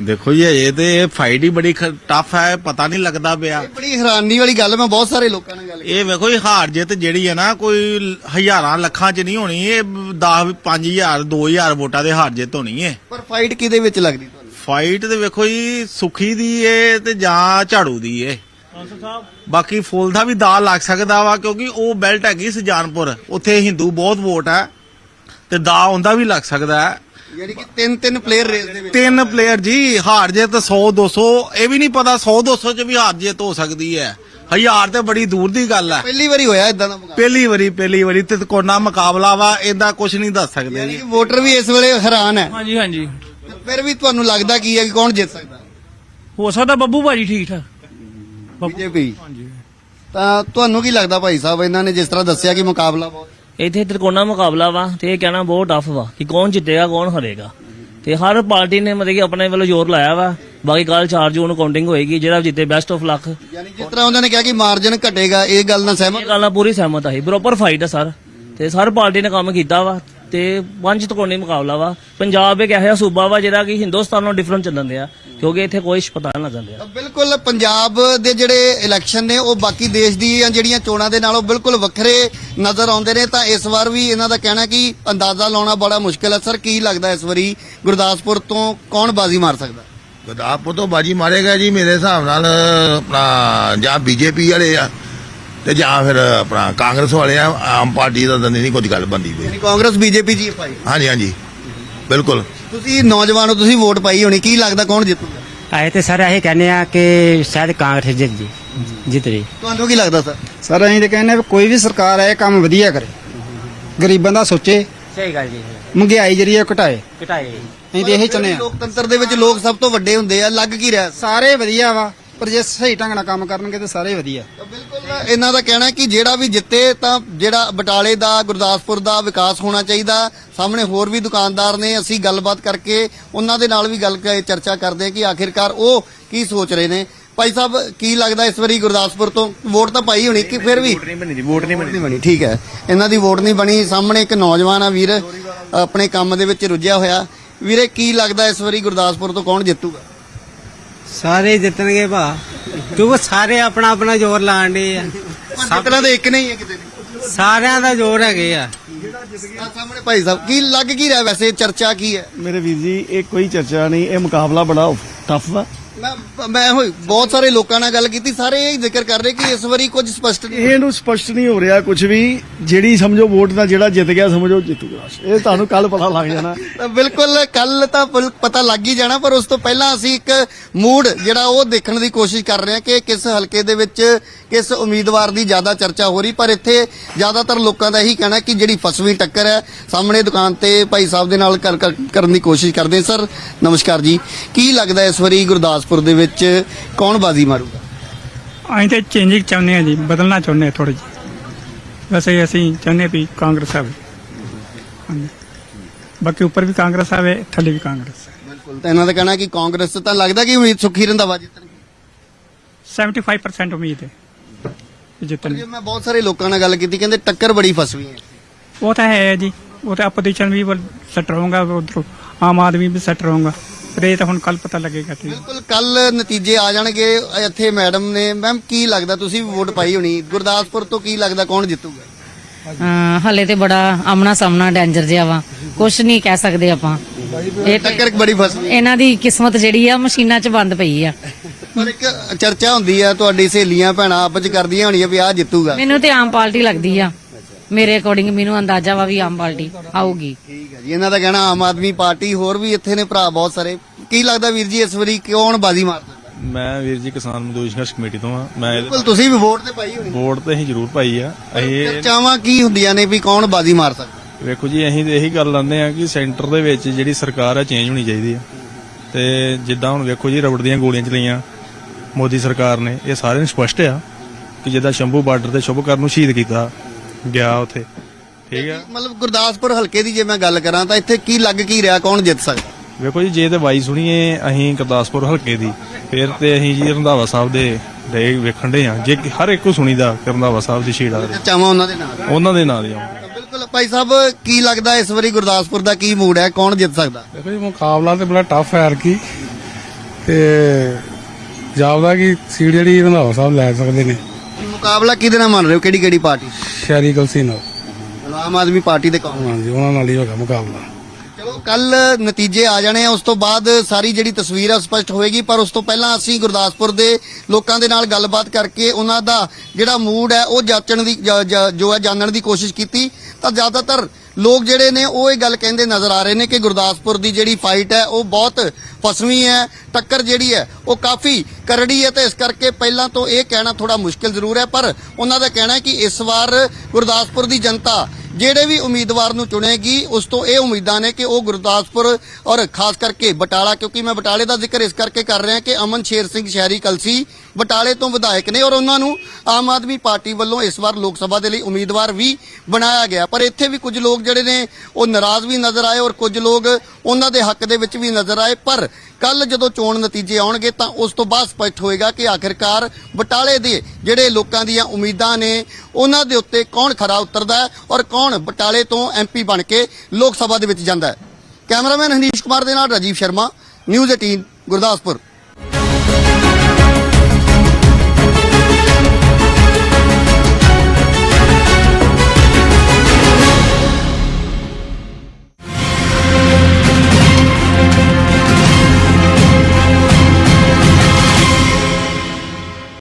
ਦੇਖੋ ਜੀ ਇਹ ਤੇ ਫਾਈਟ ਹੀ ਬੜੀ ਟਫ ਹੈ ਪਤਾ ਨਹੀਂ ਲੱਗਦਾ ਪਿਆ। ਇਹ ਬੜੀ ਹੈਰਾਨੀ ਵਾਲੀ ਗੱਲ ਮੈਂ ਬਹੁਤ ਸਾਰੇ ਲੋਕਾਂ ਨਾਲ ਗੱਲ ਇਹ ਵੇਖੋ ਇਹ ਹਾਰ ਜਿੱਤ ਜਿਹੜੀ ਹੈ ਨਾ ਕੋਈ ਹਜ਼ਾਰਾਂ ਲੱਖਾਂ ਚ ਨਹੀਂ ਹੋਣੀ ਇਹ 10 5000 2000 ਵੋਟਾਂ ਦੇ ਹਾਰ ਜਿੱਤ ਹੋਣੀ ਹੈ। ਪਰ ਫਾਈਟ ਕਿਹਦੇ ਵਿੱਚ ਲੱਗਦੀ ਤੁਹਾਨੂੰ? ਫਾਈਟ ਤੇ ਵੇਖੋ ਜੀ ਸੁਖੀ ਦੀ ਏ ਤੇ ਜਾਂ ਝਾੜੂ ਦੀ ਏ। ਬਾਕੀ ਫੁੱਲ ਦਾ ਵੀ ਦਾ ਲੱਗ ਸਕਦਾ ਵਾ ਕਿਉਂਕਿ ਉਹ ਬੈਲਟ ਹੈਗੀ ਸੁਜਾਨਪੁਰ ਉੱਥੇ ਹਿੰਦੂ ਬਹੁਤ ਵੋਟ ਹੈ ਤੇ ਦਾ ਉਹਦਾ ਵੀ ਲੱਗ ਸਕਦਾ ਹੈ। ਯਾਨੀ ਕਿ ਤਿੰਨ ਤਿੰਨ ਪਲੇਅਰ ਰੇਸ ਦੇ ਵਿੱਚ। ਤਿੰਨ ਪਲੇਅਰ ਜੀ ਹਾਰ ਜਿੱਤ 100 200 ਇਹ ਵੀ ਨਹੀਂ ਪਤਾ 100 200 ਚ ਵੀ ਹਾਰ ਜਿੱਤ ਹੋ ਸਕਦੀ ਹੈ। ਹਜ਼ਾਰ ਤੇ ਬੜੀ ਦੂਰ ਦੀ ਗੱਲ ਹੈ। ਪਹਿਲੀ ਵਾਰੀ ਹੋਇਆ ਇਦਾਂ ਦਾ ਮੁਕਾਬਲਾ। ਪਹਿਲੀ ਵਾਰੀ ਪਹਿਲੀ ਵਾਰੀ ਤੇ ਕੋਨਾ ਮੁਕਾਬਲਾ ਵਾ ਇਹਦਾ ਕੁਝ ਨਹੀਂ ਦੱਸ ਸਕਦੇ ਯਾਨੀ ਜੀ। ਕਿ ਵੋਟਰ ਵੀ ਇਸ ਵੇਲੇ ਹੈਰਾਨ ਹੈ। ਹਾਂਜੀ ਹਾਂਜੀ। ਫਿਰ ਵੀ ਤੁਹਾਨੂੰ ਲੱਗਦਾ ਕੀ ਹੈ ਕਿ ਕੌਣ ਜਿੱਤ ਸਕਦਾ? ਹੋ ਸਕਦਾ ਬੱਬੂ ਭਾਜੀ ਠੀਕ ਠਾਕ। ਬੀਜੇਪੀ। ਤਾਂ ਤੁਹਾਨੂੰ ਕੀ ਲੱਗਦਾ ਭਾਈ ਸਾਹਿਬ ਇਹਨਾਂ ਨੇ ਜਿਸ ਤਰ੍ਹਾਂ ਦੱਸਿਆ ਕਿ ਮੁਕਾਬਲਾ ਬਹੁਤ ਇੱਥੇ ਤ੍ਰਿਕੋਣਾ ਮੁਕਾਬਲਾ ਵਾ ਤੇ ਇਹ ਕਹਿਣਾ ਬਹੁਤ ਟਫ ਵਾ ਕਿ ਕੌਣ ਜਿੱਤੇਗਾ ਕੌਣ ਹਾਰੇਗਾ। ਤੇ ਹਰ ਪਾਰਟੀ ਨੇ ਮਤਲਬ ਕਿ ਆਪਣੇ ਵੱਲੋਂ ਜ਼ੋਰ ਲਾਇਆ ਵਾ। ਬਾਕੀ ਕੱਲ 4 ਜੂਨ ਨੂੰ ਕਾਊਂਟਿੰਗ ਹੋਏਗੀ ਜਿਹੜਾ ਜਿੱਤੇ ਬੈਸਟ ਆਫ ਲੱਕ ਇਹ ਯਾਨੀ ਜਿਸ ਤਰ੍ਹਾਂ ਉਹਨਾਂ ਨੇ ਕਿਹਾ ਕਿ ਮਾਰਜਨ ਘਟੇਗਾ ਇਹ ਗੱਲ ਨਾਲ ਸਹਿਮਤ? ਗੱਲ ਨਾਲ ਪੂਰੀ ਸਹਿਮਤ ਆਹੀ ਬਰੋਬਰ ਫਾਈਟ ਆ ਸਰ। ਤੇ ਹਰ ਪਾਰਟੀ ਨੇ ਕੰਮ ਕੀਤਾ ਵਾ। ਤੇ ਪੰਜ ਤਕੋਣੀ ਮੁਕਾਬਲਾ ਵਾ? ਪੰਜਾਬ ਇੱਕ ਇਹੋ ਜਿਹਾ ਸੂਬਾ ਵਾ ਜਿਹੜਾ ਕਿ ਹਿੰਦੁਸਤਾਨ ਨਾਲੋਂ ਡਿਫਰੈਂਟ ਚੱਲਣ ਦਿਆ ਕਿਉਂਕਿ ਇੱਥੇ ਕੋਈ ਪਤਾ ਨਹੀਂ ਲੱਗਣ ਦਿਆ। ਬਿਲਕੁਲ ਪੰਜਾਬ ਦੇ ਜਿਹੜੇ ਇਲੈਕਸ਼ਨ ਨੇ ਉਹ ਬਾਕੀ ਦੇਸ਼ ਦੀਆਂ ਜਿਹੜੀਆਂ ਚੋਣਾਂ ਦੇ ਨਾਲੋਂ ਬਿਲਕੁਲ ਵੱਖਰੇ ਨਜ਼ਰ ਆਉਂਦੇ ਨੇ। ਤਾਂ ਇਸ ਵਾਰ ਵੀ ਇਹਨਾਂ ਦਾ ਕਹਿਣਾ ਕਿ ਅੰਦਾਜ਼ਾ ਲਾਉਣਾ ਬੜਾ ਮੁਸ਼ਕਲ ਹੈ। ਸਰ ਕੀ ਲੱਗਦਾ ਇਸ ਵਾਰੀ ਗੁਰਦਾਸਪੁਰ ਤੋਂ ਕੌਣ ਬਾਜ਼ੀ ਮਾਰ ਸਕਦਾ? ਗੁਰਦਾਸਪੁਰ ਤੋਂ ਬਾਜੀ ਮਾਰੇਗਾ ਜੀ ਮੇਰੇ ਹਿਸਾਬ ਨਾਲ ਆਪਣਾ ਜਾਂ ਬੀਜੇਪੀ ਵਾਲੇ ਆ। ਤੇ ਜਾਂ ਫਿਰ ਆਪਣਾ ਕਾਂਗਰਸ ਵਾਲੇ ਆ ਆਮ ਪਾਰਟੀ ਦਾ ਤਾਂ ਨਹੀਂ ਕੋਈ ਗੱਲ ਬੰਦੀ ਪਈ ਯਾਨੀ ਕਾਂਗਰਸ ਬੀਜੇਪੀ ਜੀ ਪਾਈ। ਹਾਂਜੀ ਹਾਂਜੀ। ਬਿਲਕੁਲ। ਤੁਸੀਂ ਨੌਜਵਾਨ ਹੋ ਤੁਸੀਂ ਵੋਟ ਪਾਈ ਹੋਣੀ ਕੀ ਲੱਗਦਾ ਕੌਣ ਜਿੱਤੂਗਾ? ਆਏ ਤੇ ਸਰ ਇਹ ਕਹਿੰਦੇ ਆ ਕਿ ਸ਼ਾਇਦ ਕਾਂਗਰਸ ਜਿੱਤ ਜੀ ਜਿੱਤ ਰਹੀ। ਤੁਹਾਨੂੰ ਕੀ ਲੱਗਦਾ ਸਰ? ਸਰ ਅਸੀਂ ਤੇ ਕਹਿੰਦੇ ਵੀ ਕੋਈ ਵੀ ਸਰਕਾਰ ਆਏ ਕੰਮ ਵਧੀਆ ਕਰੇ। ਗਰੀਬਾਂ ਦਾ ਸੋਚੇ। ਸਹੀ ਗੱਲ ਜੀ। ਮਹਿੰਗਾਈ ਜਿਹੜੀ ਆ ਘਟਾਏ। ਘਟਾਏ। ਅਸੀਂ ਤੇ ਇਹੀ ਚਾਹੁੰਦੇ ਆ। ਲੋਕਤੰਤਰ ਦੇ ਵਿੱਚ ਲੋਕ ਸਭ ਤੋਂ ਵੱਡੇ ਹੁੰਦੇ ਆ ਲੱਗ ਕੀ ਰਿਹਾ ਸਾਰੇ ਵਧੀਆ ਵਾ। ਪਰ ਜੇ ਸਹੀ ਢੰਗ ਨਾਲ ਕੰਮ ਕਰਨਗੇ ਤੇ ਸਾਰੇ ਵਧੀਆ। ਬਿਲਕੁਲ ਇਹਨਾਂ ਦਾ ਕਹਿਣਾ ਹੈ ਕਿ ਜਿਹੜਾ ਵੀ ਜਿੱਤੇ ਤਾਂ ਜਿਹੜਾ ਬਟਾਲੇ ਦਾ ਗੁਰਦਾਸਪੁਰ ਦਾ ਵਿਕਾਸ ਹੋਣਾ ਚਾਹੀਦਾ। ਸਾਹਮਣੇ ਹੋਰ ਵੀ ਦੁਕਾਨਦਾਰ ਨੇ ਅਸੀਂ ਗੱਲਬਾਤ ਕਰਕੇ ਉਹਨਾਂ ਦੇ ਨਾਲ ਵੀ ਗੱਲ ਚਰਚਾ ਕਰਦੇ ਹਾਂ ਕਿ ਆਖਿਰਕਾਰ ਉਹ ਕੀ ਸੋਚ ਰਹੇ ਨੇ। ਭਾਈ ਸਾਹਿਬ ਕੀ ਲੱਗਦਾ ਇਸ ਵਾਰੀ ਗੁਰਦਾਸਪੁਰ ਤੋਂ? ਵੋਟ ਤਾਂ ਪਾਈ ਹੋਣੀ ਕਿ ਫਿਰ ਵੀ? ਵੋਟ ਨਹੀਂ ਬਣੀ। ਵੋਟ ਨਹੀਂ ਬਣੀ ਠੀਕ ਹੈ। ਇਹਨਾਂ ਦੀ ਵੋਟ ਨਹੀਂ ਬਣੀ। ਸਾਹਮਣੇ ਇੱਕ ਨੌਜਵਾਨ ਆ ਵੀਰ ਆਪਣੇ ਕੰਮ ਦੇ ਵਿੱਚ ਰੁੱਝਿਆ ਹੋਇਆ। ਵੀਰੇ ਕੀ ਲੱਗਦਾ ਇਸ ਵਾਰੀ ਗੁਰਦਾਸਪੁਰ ਤੋਂ ਕੌਣ ਜਿੱਤੂਗਾ? ਸਾਰੇ ਜਿੱਤਣਗੇ ਭਾ। ਕਿਉਂਕਿ ਸਾਰੇ ਆਪਣਾ ਆਪਣਾ ਜ਼ੋਰ ਲਾਣ ਦੇ ਆ। ਪਰ ਜਿੱਤਣਾ ਤਾਂ ਇੱਕ ਨਹੀਂ ਹੈ ਕਿਤੇ ਵੀ। ਸਾਰਿਆਂ ਦਾ ਜ਼ੋਰ ਹੈਗੇ ਆ। ਆਹ ਸਾਹਮਣੇ ਭਾਈ ਸਾਹਿਬ ਕੀ ਲੱਗ ਕੀ ਰਿਹਾ ਵੈਸੇ? ਚਰਚਾ ਕੀ ਹੈ? ਮੇਰੇ ਵੀਰ ਜੀ ਇਹ ਕੋਈ ਚਰਚਾ ਨਹੀਂ ਇਹ ਮੁਕਾਬਲਾ ਬੜਾ ਟਫ ਵਾ। ਮੈਂ ਮੈਂ ਹੋਈ ਬਹੁਤ ਸਾਰੇ ਲੋਕਾਂ ਨਾਲ ਗੱਲ ਕੀਤੀ ਸਾਰੇ ਇਹ ਜ਼ਿਕਰ ਕਰ ਰਹੇ ਕਿ ਇਸ ਵਾਰੀ ਕੁਝ ਸਪਸ਼ਟ ਨਹੀਂ ਇਹਨੂੰ ਸਪਸ਼ਟ ਨਹੀਂ ਹੋ ਰਿਹਾ ਕੁਝ ਵੀ ਜਿਹੜੀ ਸਮਝੋ ਵੋਟ ਦਾ ਜਿਹੜਾ ਜਿੱਤ ਗਿਆ ਸਮਝੋ ਜਿੱਤੂਗਾ। ਇਹ ਤੁਹਾਨੂੰ ਕੱਲ ਪਤਾ ਲੱਗ ਜਾਣਾ। [laughs] ਬਿਲਕੁਲ ਕੱਲ ਤਾਂ ਪਤਾ ਲੱਗ ਹੀ ਜਾਣਾ ਪਰ ਉਸ ਤੋਂ ਪਹਿਲਾਂ ਅਸੀਂ ਇੱਕ ਮੂਡ ਜਿਹੜਾ ਉਹ ਦੇਖਣ ਦੀ ਕੋਸ਼ਿਸ਼ ਕਰ ਰਹੇ ਹਾਂ ਕਿ ਕਿਸ ਹਲਕੇ ਦੇ ਵਿੱਚ ਕਿਸ ਉਮੀਦਵਾਰ ਦੀ ਜ਼ਿਆਦਾ ਚਰਚਾ ਹੋ ਰਹੀ ਪਰ ਇੱਥੇ ਜ਼ਿਆਦਾਤਰ ਲੋਕਾਂ ਦਾ ਇਹੀ ਕਹਿਣਾ ਕਿ ਜਿਹੜੀ ਫਸਵੀਂ ਟੱਕਰ ਹੈ ਸਾਹਮਣੇ ਦੁਕਾਨ ਤੇ ਭਾਈ ਸਾਹਿਬ ਦੇ ਨਾਲ ਕਰ- ਕਰ- ਕਰਨ ਦੀ ਕੋਸ਼ਿਸ਼ ਕਰਦੇ। ਸਰ ਨਮਸਕਾਰ ਜੀ। ਕੀ ਲੱਗਦਾ ਇਸ ਵਾਰੀ ਗੁਰਦਾਸਪੁਰ ਦੇ ਵਿੱਚ ਕੌਣ ਬਾਜ਼ੀ ਮਾਰੂਗਾ? ਅਸੀਂ ਤੇ ਚੇਂਜਿੰਗ ਚਾਹੁੰਦੇ ਆ ਜੀ ਬਦਲਣਾ ਚਾਹੁੰਦੇ ਆ ਥੋੜੀ ਜੀ ਵੈਸੇ ਅਸੀਂ ਚਾਹੁੰਦੇ ਵੀ ਕਾਂਗਰਸ ਆਵੇ। ਹਾਂਜੀ। ਬਾਕੀ ਉੱਪਰ ਵੀ ਕਾਂਗਰਸ ਆਵੇ ਥੱਲੇ ਵੀ ਕਾਂਗਰਸ ਬਿਲਕੁਲ। ਤਾਂ ਇਹਨਾਂ ਦਾ ਕਹਿਣਾ ਕਿ ਕਾਂਗਰਸ ਤਾਂ ਲੱਗਦਾ ਕਿ ਉਮੀਦ ਸੁਖੀ ਰੰਧਾਵਾ ਜਿੱਤਣਗੇ। 75% ਉਮੀਦ ਹੈ। ਕਿ ਜਿੱਤਣ ਜੇ ਮੈਂ ਬਹੁਤ ਸਾਰੇ ਲੋਕਾਂ ਨਾਲ ਗੱਲ ਕੀਤੀ ਕਹਿੰਦੇ ਟੱਕਰ ਬੜੀ ਫਸਵੀਂ ਹੈ। ਉਹ ਤਾਂ ਹੈ ਜੀ। ਉਹ ਤਾਂ ਆਪੋਜੀਸ਼ਨ ਵੀ ਸੈਟ ਰਹੂਗਾ ਉਧਰ ਆਮ ਆਦਮੀ ਵੀ ਸੈਟ ਰਹੂਗਾ। ਪਰ ਇਹ ਤਾਂ ਹੁਣ ਕੱਲ ਪਤਾ ਲੱਗੇਗਾ ਠੀਕ ਬਿਲਕੁਲ ਕੱਲ ਨਤੀਜੇ ਆ ਜਾਣਗੇ। ਇੱਥੇ ਮੈਡਮ ਨੇ ਮੈਮ ਕੀ ਲੱਗਦਾ ਤੁਸੀਂ ਵੀ ਵੋਟ ਪਾਈ ਹੋਣੀ? ਗੁਰਦਾਸਪੁਰ ਤੋਂ ਕੀ ਲੱਗਦਾ? ਕੌਣ ਜਿੱਤੂਗਾ? ਹਲੇ ਤੇ ਬੜਾ ਆਮਣਾ ਸਾਹਮਣਾ ਡੇਂਜਰ ਜਿਹਾ ਵਾ। ਕੁਝ ਨਹੀਂ ਕਹਿ ਸਕਦੇ ਆਪਾਂ। ਇਹ ਟੱਕਰ ਬੜੀ ਫਸਵੀਂ ਇਹਨਾਂ ਦੀ ਕਿਸਮਤ ਜਿਹੜੀ ਆ ਮਸ਼ੀਨਾਂ 'ਚ ਬੰਦ ਪਈ ਆ। ਪਰ ਇੱਕ ਚਰਚਾ ਹੁੰਦੀ ਆ ਤੁਹਾਡੀ ਸਹੇਲੀਆਂ ਭੈਣਾਂ ਆਪਸ ਚ ਕਰਦੀਆਂ ਹੋਣੀਆਂ ਵੀ ਆਹ ਜਿੱਤੂਗਾ। ਮੈਨੂੰ ਤੇ ਆਮ ਪਾਰਟੀ ਲੱਗਦੀ ਆ। ਮੇਰੇ ਅਕੋਰਡਿੰਗ ਮੈਨੂੰ ਅੰਦਾਜ਼ਾ ਵਾ ਵੀ ਆਮ ਪਾਰਟੀ ਆਊਗੀ। ਠੀਕ ਹੈ ਜੀ ਇਹਨਾਂ ਦਾ ਕਹਿਣਾ ਆਮ ਆਦਮੀ ਪਾਰਟੀ ਹੋਰ ਵੀ ਇੱਥੇ ਨੇ ਭਰਾ ਬਹੁਤ ਸਾਰੇ। ਕੀ ਲੱਗਦਾ ਵੀਰ ਜੀ ਇਸ ਵਾਰੀ ਕੌਣ ਬਾਜ਼ੀ ਮਾਰ ਸਕਦਾ ਮੈਂ ਵੀਰ ਜੀ ਕਿਸਾਨ ਮਜ਼ਦੂਰ ਸੰਘਰਸ਼ ਕਮੇਟੀ ਤੋਂ ਆ ਮੈਂ ਬਿਲਕੁਲ ਤੁਸੀਂ ਵੀ ਵੋਟ ਤੇ ਪਾਈ ਹੋਣੀ। ਵੋਟ ਤੇ ਅਸੀਂ ਜ਼ਰੂਰ ਪਾਈ ਆ। ਅਸੀਂ ਇਹ- ਚਰਚਾਵਾਂ ਕੀ ਹੁੰਦੀਆਂ ਨੇ ਵੀ ਕੌਣ ਬਾਜ਼ੀ ਮਾਰ ਸਕਦਾ? ਵੇਖੋ ਜੀ ਅਸੀਂ ਤੇ ਇਹੀ ਗੱਲ ਲਾਉਂਦੇ ਆ ਕਿ ਸੈਂਟਰ ਦੇ ਵਿੱਚ ਜਿਹੜੀ ਸਰਕਾਰ ਆ ਚੇਂਜ ਹੋਣੀ ਚਾਹੀਦੀ ਆ। ਤੇ ਜਿੱਦਾਂ ਹੁਣ ਵੇਖੋ ਜੀ ਰਬੜ ਦੀਆਂ ਗੋਲੀਆਂ ਚਲਾਈਆਂ ਮੋਦੀ ਸਰਕਾਰ ਨੇ ਇਹ ਸਾਰਿਆਂ ਨੂੰ ਸਪਸ਼ਟ ਆ ਕਿ ਜਿੱਦਾਂ ਸ਼ੰਭੂ ਬਾਰਡਰ ਤੇ ਸ਼ੁਭਕਰਨ ਨੂੰ ਸ਼ਹੀਦ ਕੀਤਾ ਗਿਆ ਉੱਥੇ। ਠੀਕ ਆ। ਮਤਲਬ ਗੁਰਦਾਸਪੁਰ ਹਲਕੇ ਦੀ ਜੇ ਮੈਂ ਗੱਲ ਕਰਾਂ ਤਾਂ ਇੱਥੇ ਕੀ ਲੱਗ ਕੀ ਰਿਹਾ ਕੌਣ ਜਿੱਤ ਸਕਦਾ? ਵੇਖੋ ਜੀ ਜੇ ਤੇ ਵਾਈ ਸੁਣੀਏ ਅਸੀਂ ਗੁਰਦਾਸਪੁਰ ਹਲਕੇ ਦੀ ਫਿਰ ਤੇ ਅਸੀਂ ਜੀ ਰੰਧਾਵਾ ਸਾਹਿਬ ਦੇ ਦੇ ਵੇਖਣ ਦੇ ਆ ਜੇ ਹਰ ਇੱਕ ਨੂੰ ਸੁਣੀਦਾ ਰੰਧਾਵਾ ਸਾਹਿਬ ਦੀ ਆ ਰਹੀ ਚਰਚਾਵਾਂ ਉਹਨਾਂ ਦੇ ਨਾਲ। ਉਹਨਾਂ ਦੇ ਨਾਂ ਦੇ ਆਉਂ ਤਾਂ ਬਿਲਕੁਲ ਭਾਈ ਸਾਹਿਬ ਕੀ ਲੱਗਦਾ ਇਸ ਵਾਰੀ ਗੁਰਦਾਸਪੁਰ ਦਾ ਕੀ ਮੂਡ ਹੈ? ਕੌਣ ਜਿੱਤ ਸਕਦਾ? ਦੇਖੋ ਜੀ ਮੁਕਾਬਲਾ ਤੇ ਬੜਾ ਟਫ ਹੈ ਕੀ ਤੇ ਜਾਪਦਾ ਕਿ ਸੀਟ ਜਿਹੜੀ ਰੰਧਾਵਾ ਸਾਹਿਬ ਲੈ ਸਕਦੇ ਨੇ। ਮੁਕਾਬਲਾ ਕਿਹਦੇ ਨਾਲ ਮੰਨ ਰਹੇ ਹੋ? ਕਿਹੜੀ ਕਿਹੜੀ ਪਾਰਟੀ? ਸ਼ਹਿਰੀ ਗਲਸੀ ਨਾਲ। ਆਮ ਆਦਮੀ ਪਾਰਟੀ ਦੇ ਕਾਂਗਰਸ ਹਾਂਜੀ ਉਹਨਾਂ ਨਾਲ ਹੀ ਹੋਗਾ ਮੁਕਾਬਲਾ। ਚਲੋ, ਕੱਲ ਨਤੀਜੇ ਆ ਜਾਣੇ ਆ, ਉਸ ਤੋਂ ਬਾਅਦ ਸਾਰੀ ਜਿਹੜੀ ਤਸਵੀਰ ਆ ਸਪਸ਼ਟ ਹੋਏਗੀ, ਪਰ ਉਸ ਤੋਂ ਪਹਿਲਾਂ ਅਸੀਂ ਗੁਰਦਾਸਪੁਰ ਦੇ ਲੋਕਾਂ ਦੇ ਨਾਲ ਗੱਲਬਾਤ ਕਰਕੇ ਉਹਨਾਂ ਦਾ ਜਿਹੜਾ ਮੂਡ ਹੈ, ਉਹ ਜਾਚਣ ਦੀ, ਜ- ਜ- ਜੋ ਹੈ, ਜਾਣਨ ਦੀ ਕੋਸ਼ਿਸ਼ ਕੀਤੀ। ਤਾਂ ਜ਼ਿਆਦਾਤਰ ਲੋਕ ਜਿਹੜੇ ਨੇ, ਉਹ ਇਹ ਗੱਲ ਕਹਿੰਦੇ ਨਜ਼ਰ ਆ ਰਹੇ ਨੇ ਕਿ ਗੁਰਦਾਸਪੁਰ ਦੀ ਜਿਹੜੀ ਫਾਈਟ ਹੈ, ਉਹ ਬਹੁਤ ਫਸਵੀਂ ਹੈ, ਟੱਕਰ ਜਿਹੜੀ ਹੈ, ਉਹ ਕਾਫੀ ਕਰੜੀ ਹੈ ਤੇ ਇਸ ਕਰਕੇ ਪਹਿਲਾਂ ਤੋਂ ਇਹ ਕਹਿਣਾ ਥੋੜਾ ਮੁਸ਼ਕਿਲ ਜ਼ਰੂਰ ਹੈ, ਪਰ ਉਹਨਾਂ ਦਾ ਕਹਿਣਾ ਹੈ ਕਿ ਇਸ ਵਾਰ ਗੁਰਦਾਸਪੁਰ ਦੀ ਜਨਤਾ ਜਿਹੜੇ ਵੀ ਉਮੀਦਵਾਰ ਨੂੰ ਚੁਣੇਗੀ, ਉਸ ਤੋਂ ਇਹ ਉਮੀਦਾਂ ਨੇ ਕਿ ਉਹ ਗੁਰਦਾਸਪੁਰ ਔਰ ਖਾਸ ਕਰਕੇ ਬਟਾਲਾ, ਕਿਉਂਕਿ ਮੈਂ ਬਟਾਲੇ ਦਾ ਜ਼ਿਕਰ ਇਸ ਕਰਕੇ ਕਰ ਰਿਹਾ ਕਿ ਅਮਨ ਸ਼ੇਰ ਸਿੰਘ ਸ਼ਹਿਰੀ ਕਲਸੀ ਬਟਾਲੇ ਤੋਂ ਵਿਧਾਇਕ ਨੇ ਔਰ ਉਹਨਾਂ ਨੂੰ ਆਮ ਆਦਮੀ ਪਾਰਟੀ ਵੱਲੋਂ ਇਸ ਵਾਰ ਲੋਕ ਸਭਾ ਦੇ ਲਈ ਉਮੀਦਵਾਰ ਵੀ ਬਣਾਇਆ ਗਿਆ। ਪਰ ਇੱਥੇ ਵੀ ਕੁਝ ਲੋਕ ਜਿਹੜੇ ਨੇ, ਉਹ ਨਾਰਾਜ਼ ਵੀ ਨਜ਼ਰ ਆਏ ਔਰ ਕੁਝ ਲੋਕ ਉਹਨਾਂ ਦੇ ਹੱਕ ਦੇ ਵਿੱਚ ਵੀ ਨਜ਼ਰ ਆਏ। ਪਰ ਕੱਲ ਜਦੋਂ ਚੋਣ ਨਤੀਜੇ ਆਉਣਗੇ ਤਾਂ ਉਸ ਤੋਂ ਬਾਅਦ ਸਪਸ਼ਟ ਹੋਏਗਾ ਕਿ ਆਖਿਰਕਾਰ ਬਟਾਲੇ ਦੇ ਜਿਹੜੇ ਲੋਕਾਂ ਦੀਆਂ ਉਮੀਦਾਂ ਨੇ, ਉਹਨਾਂ ਦੇ ਉੱਤੇ ਕੌਣ ਖਰਾ ਉਤਰਦਾ ਔਰ ਕੌਣ ਬਟਾਲੇ ਤੋਂ ਐਮਪੀ ਬਣ ਕੇ ਲੋਕ ਸਭਾ ਦੇ ਵਿੱਚ ਜਾਂਦਾ ਹੈ। ਕੈਮਰਾਮੈਨ ਹਨੀਸ਼ ਕੁਮਾਰ ਦੇ ਨਾਲ ਰਾਜੀਵ ਸ਼ਰਮਾ, ਨਿਊਜ਼ 18 ਗੁਰਦਾਸਪੁਰ।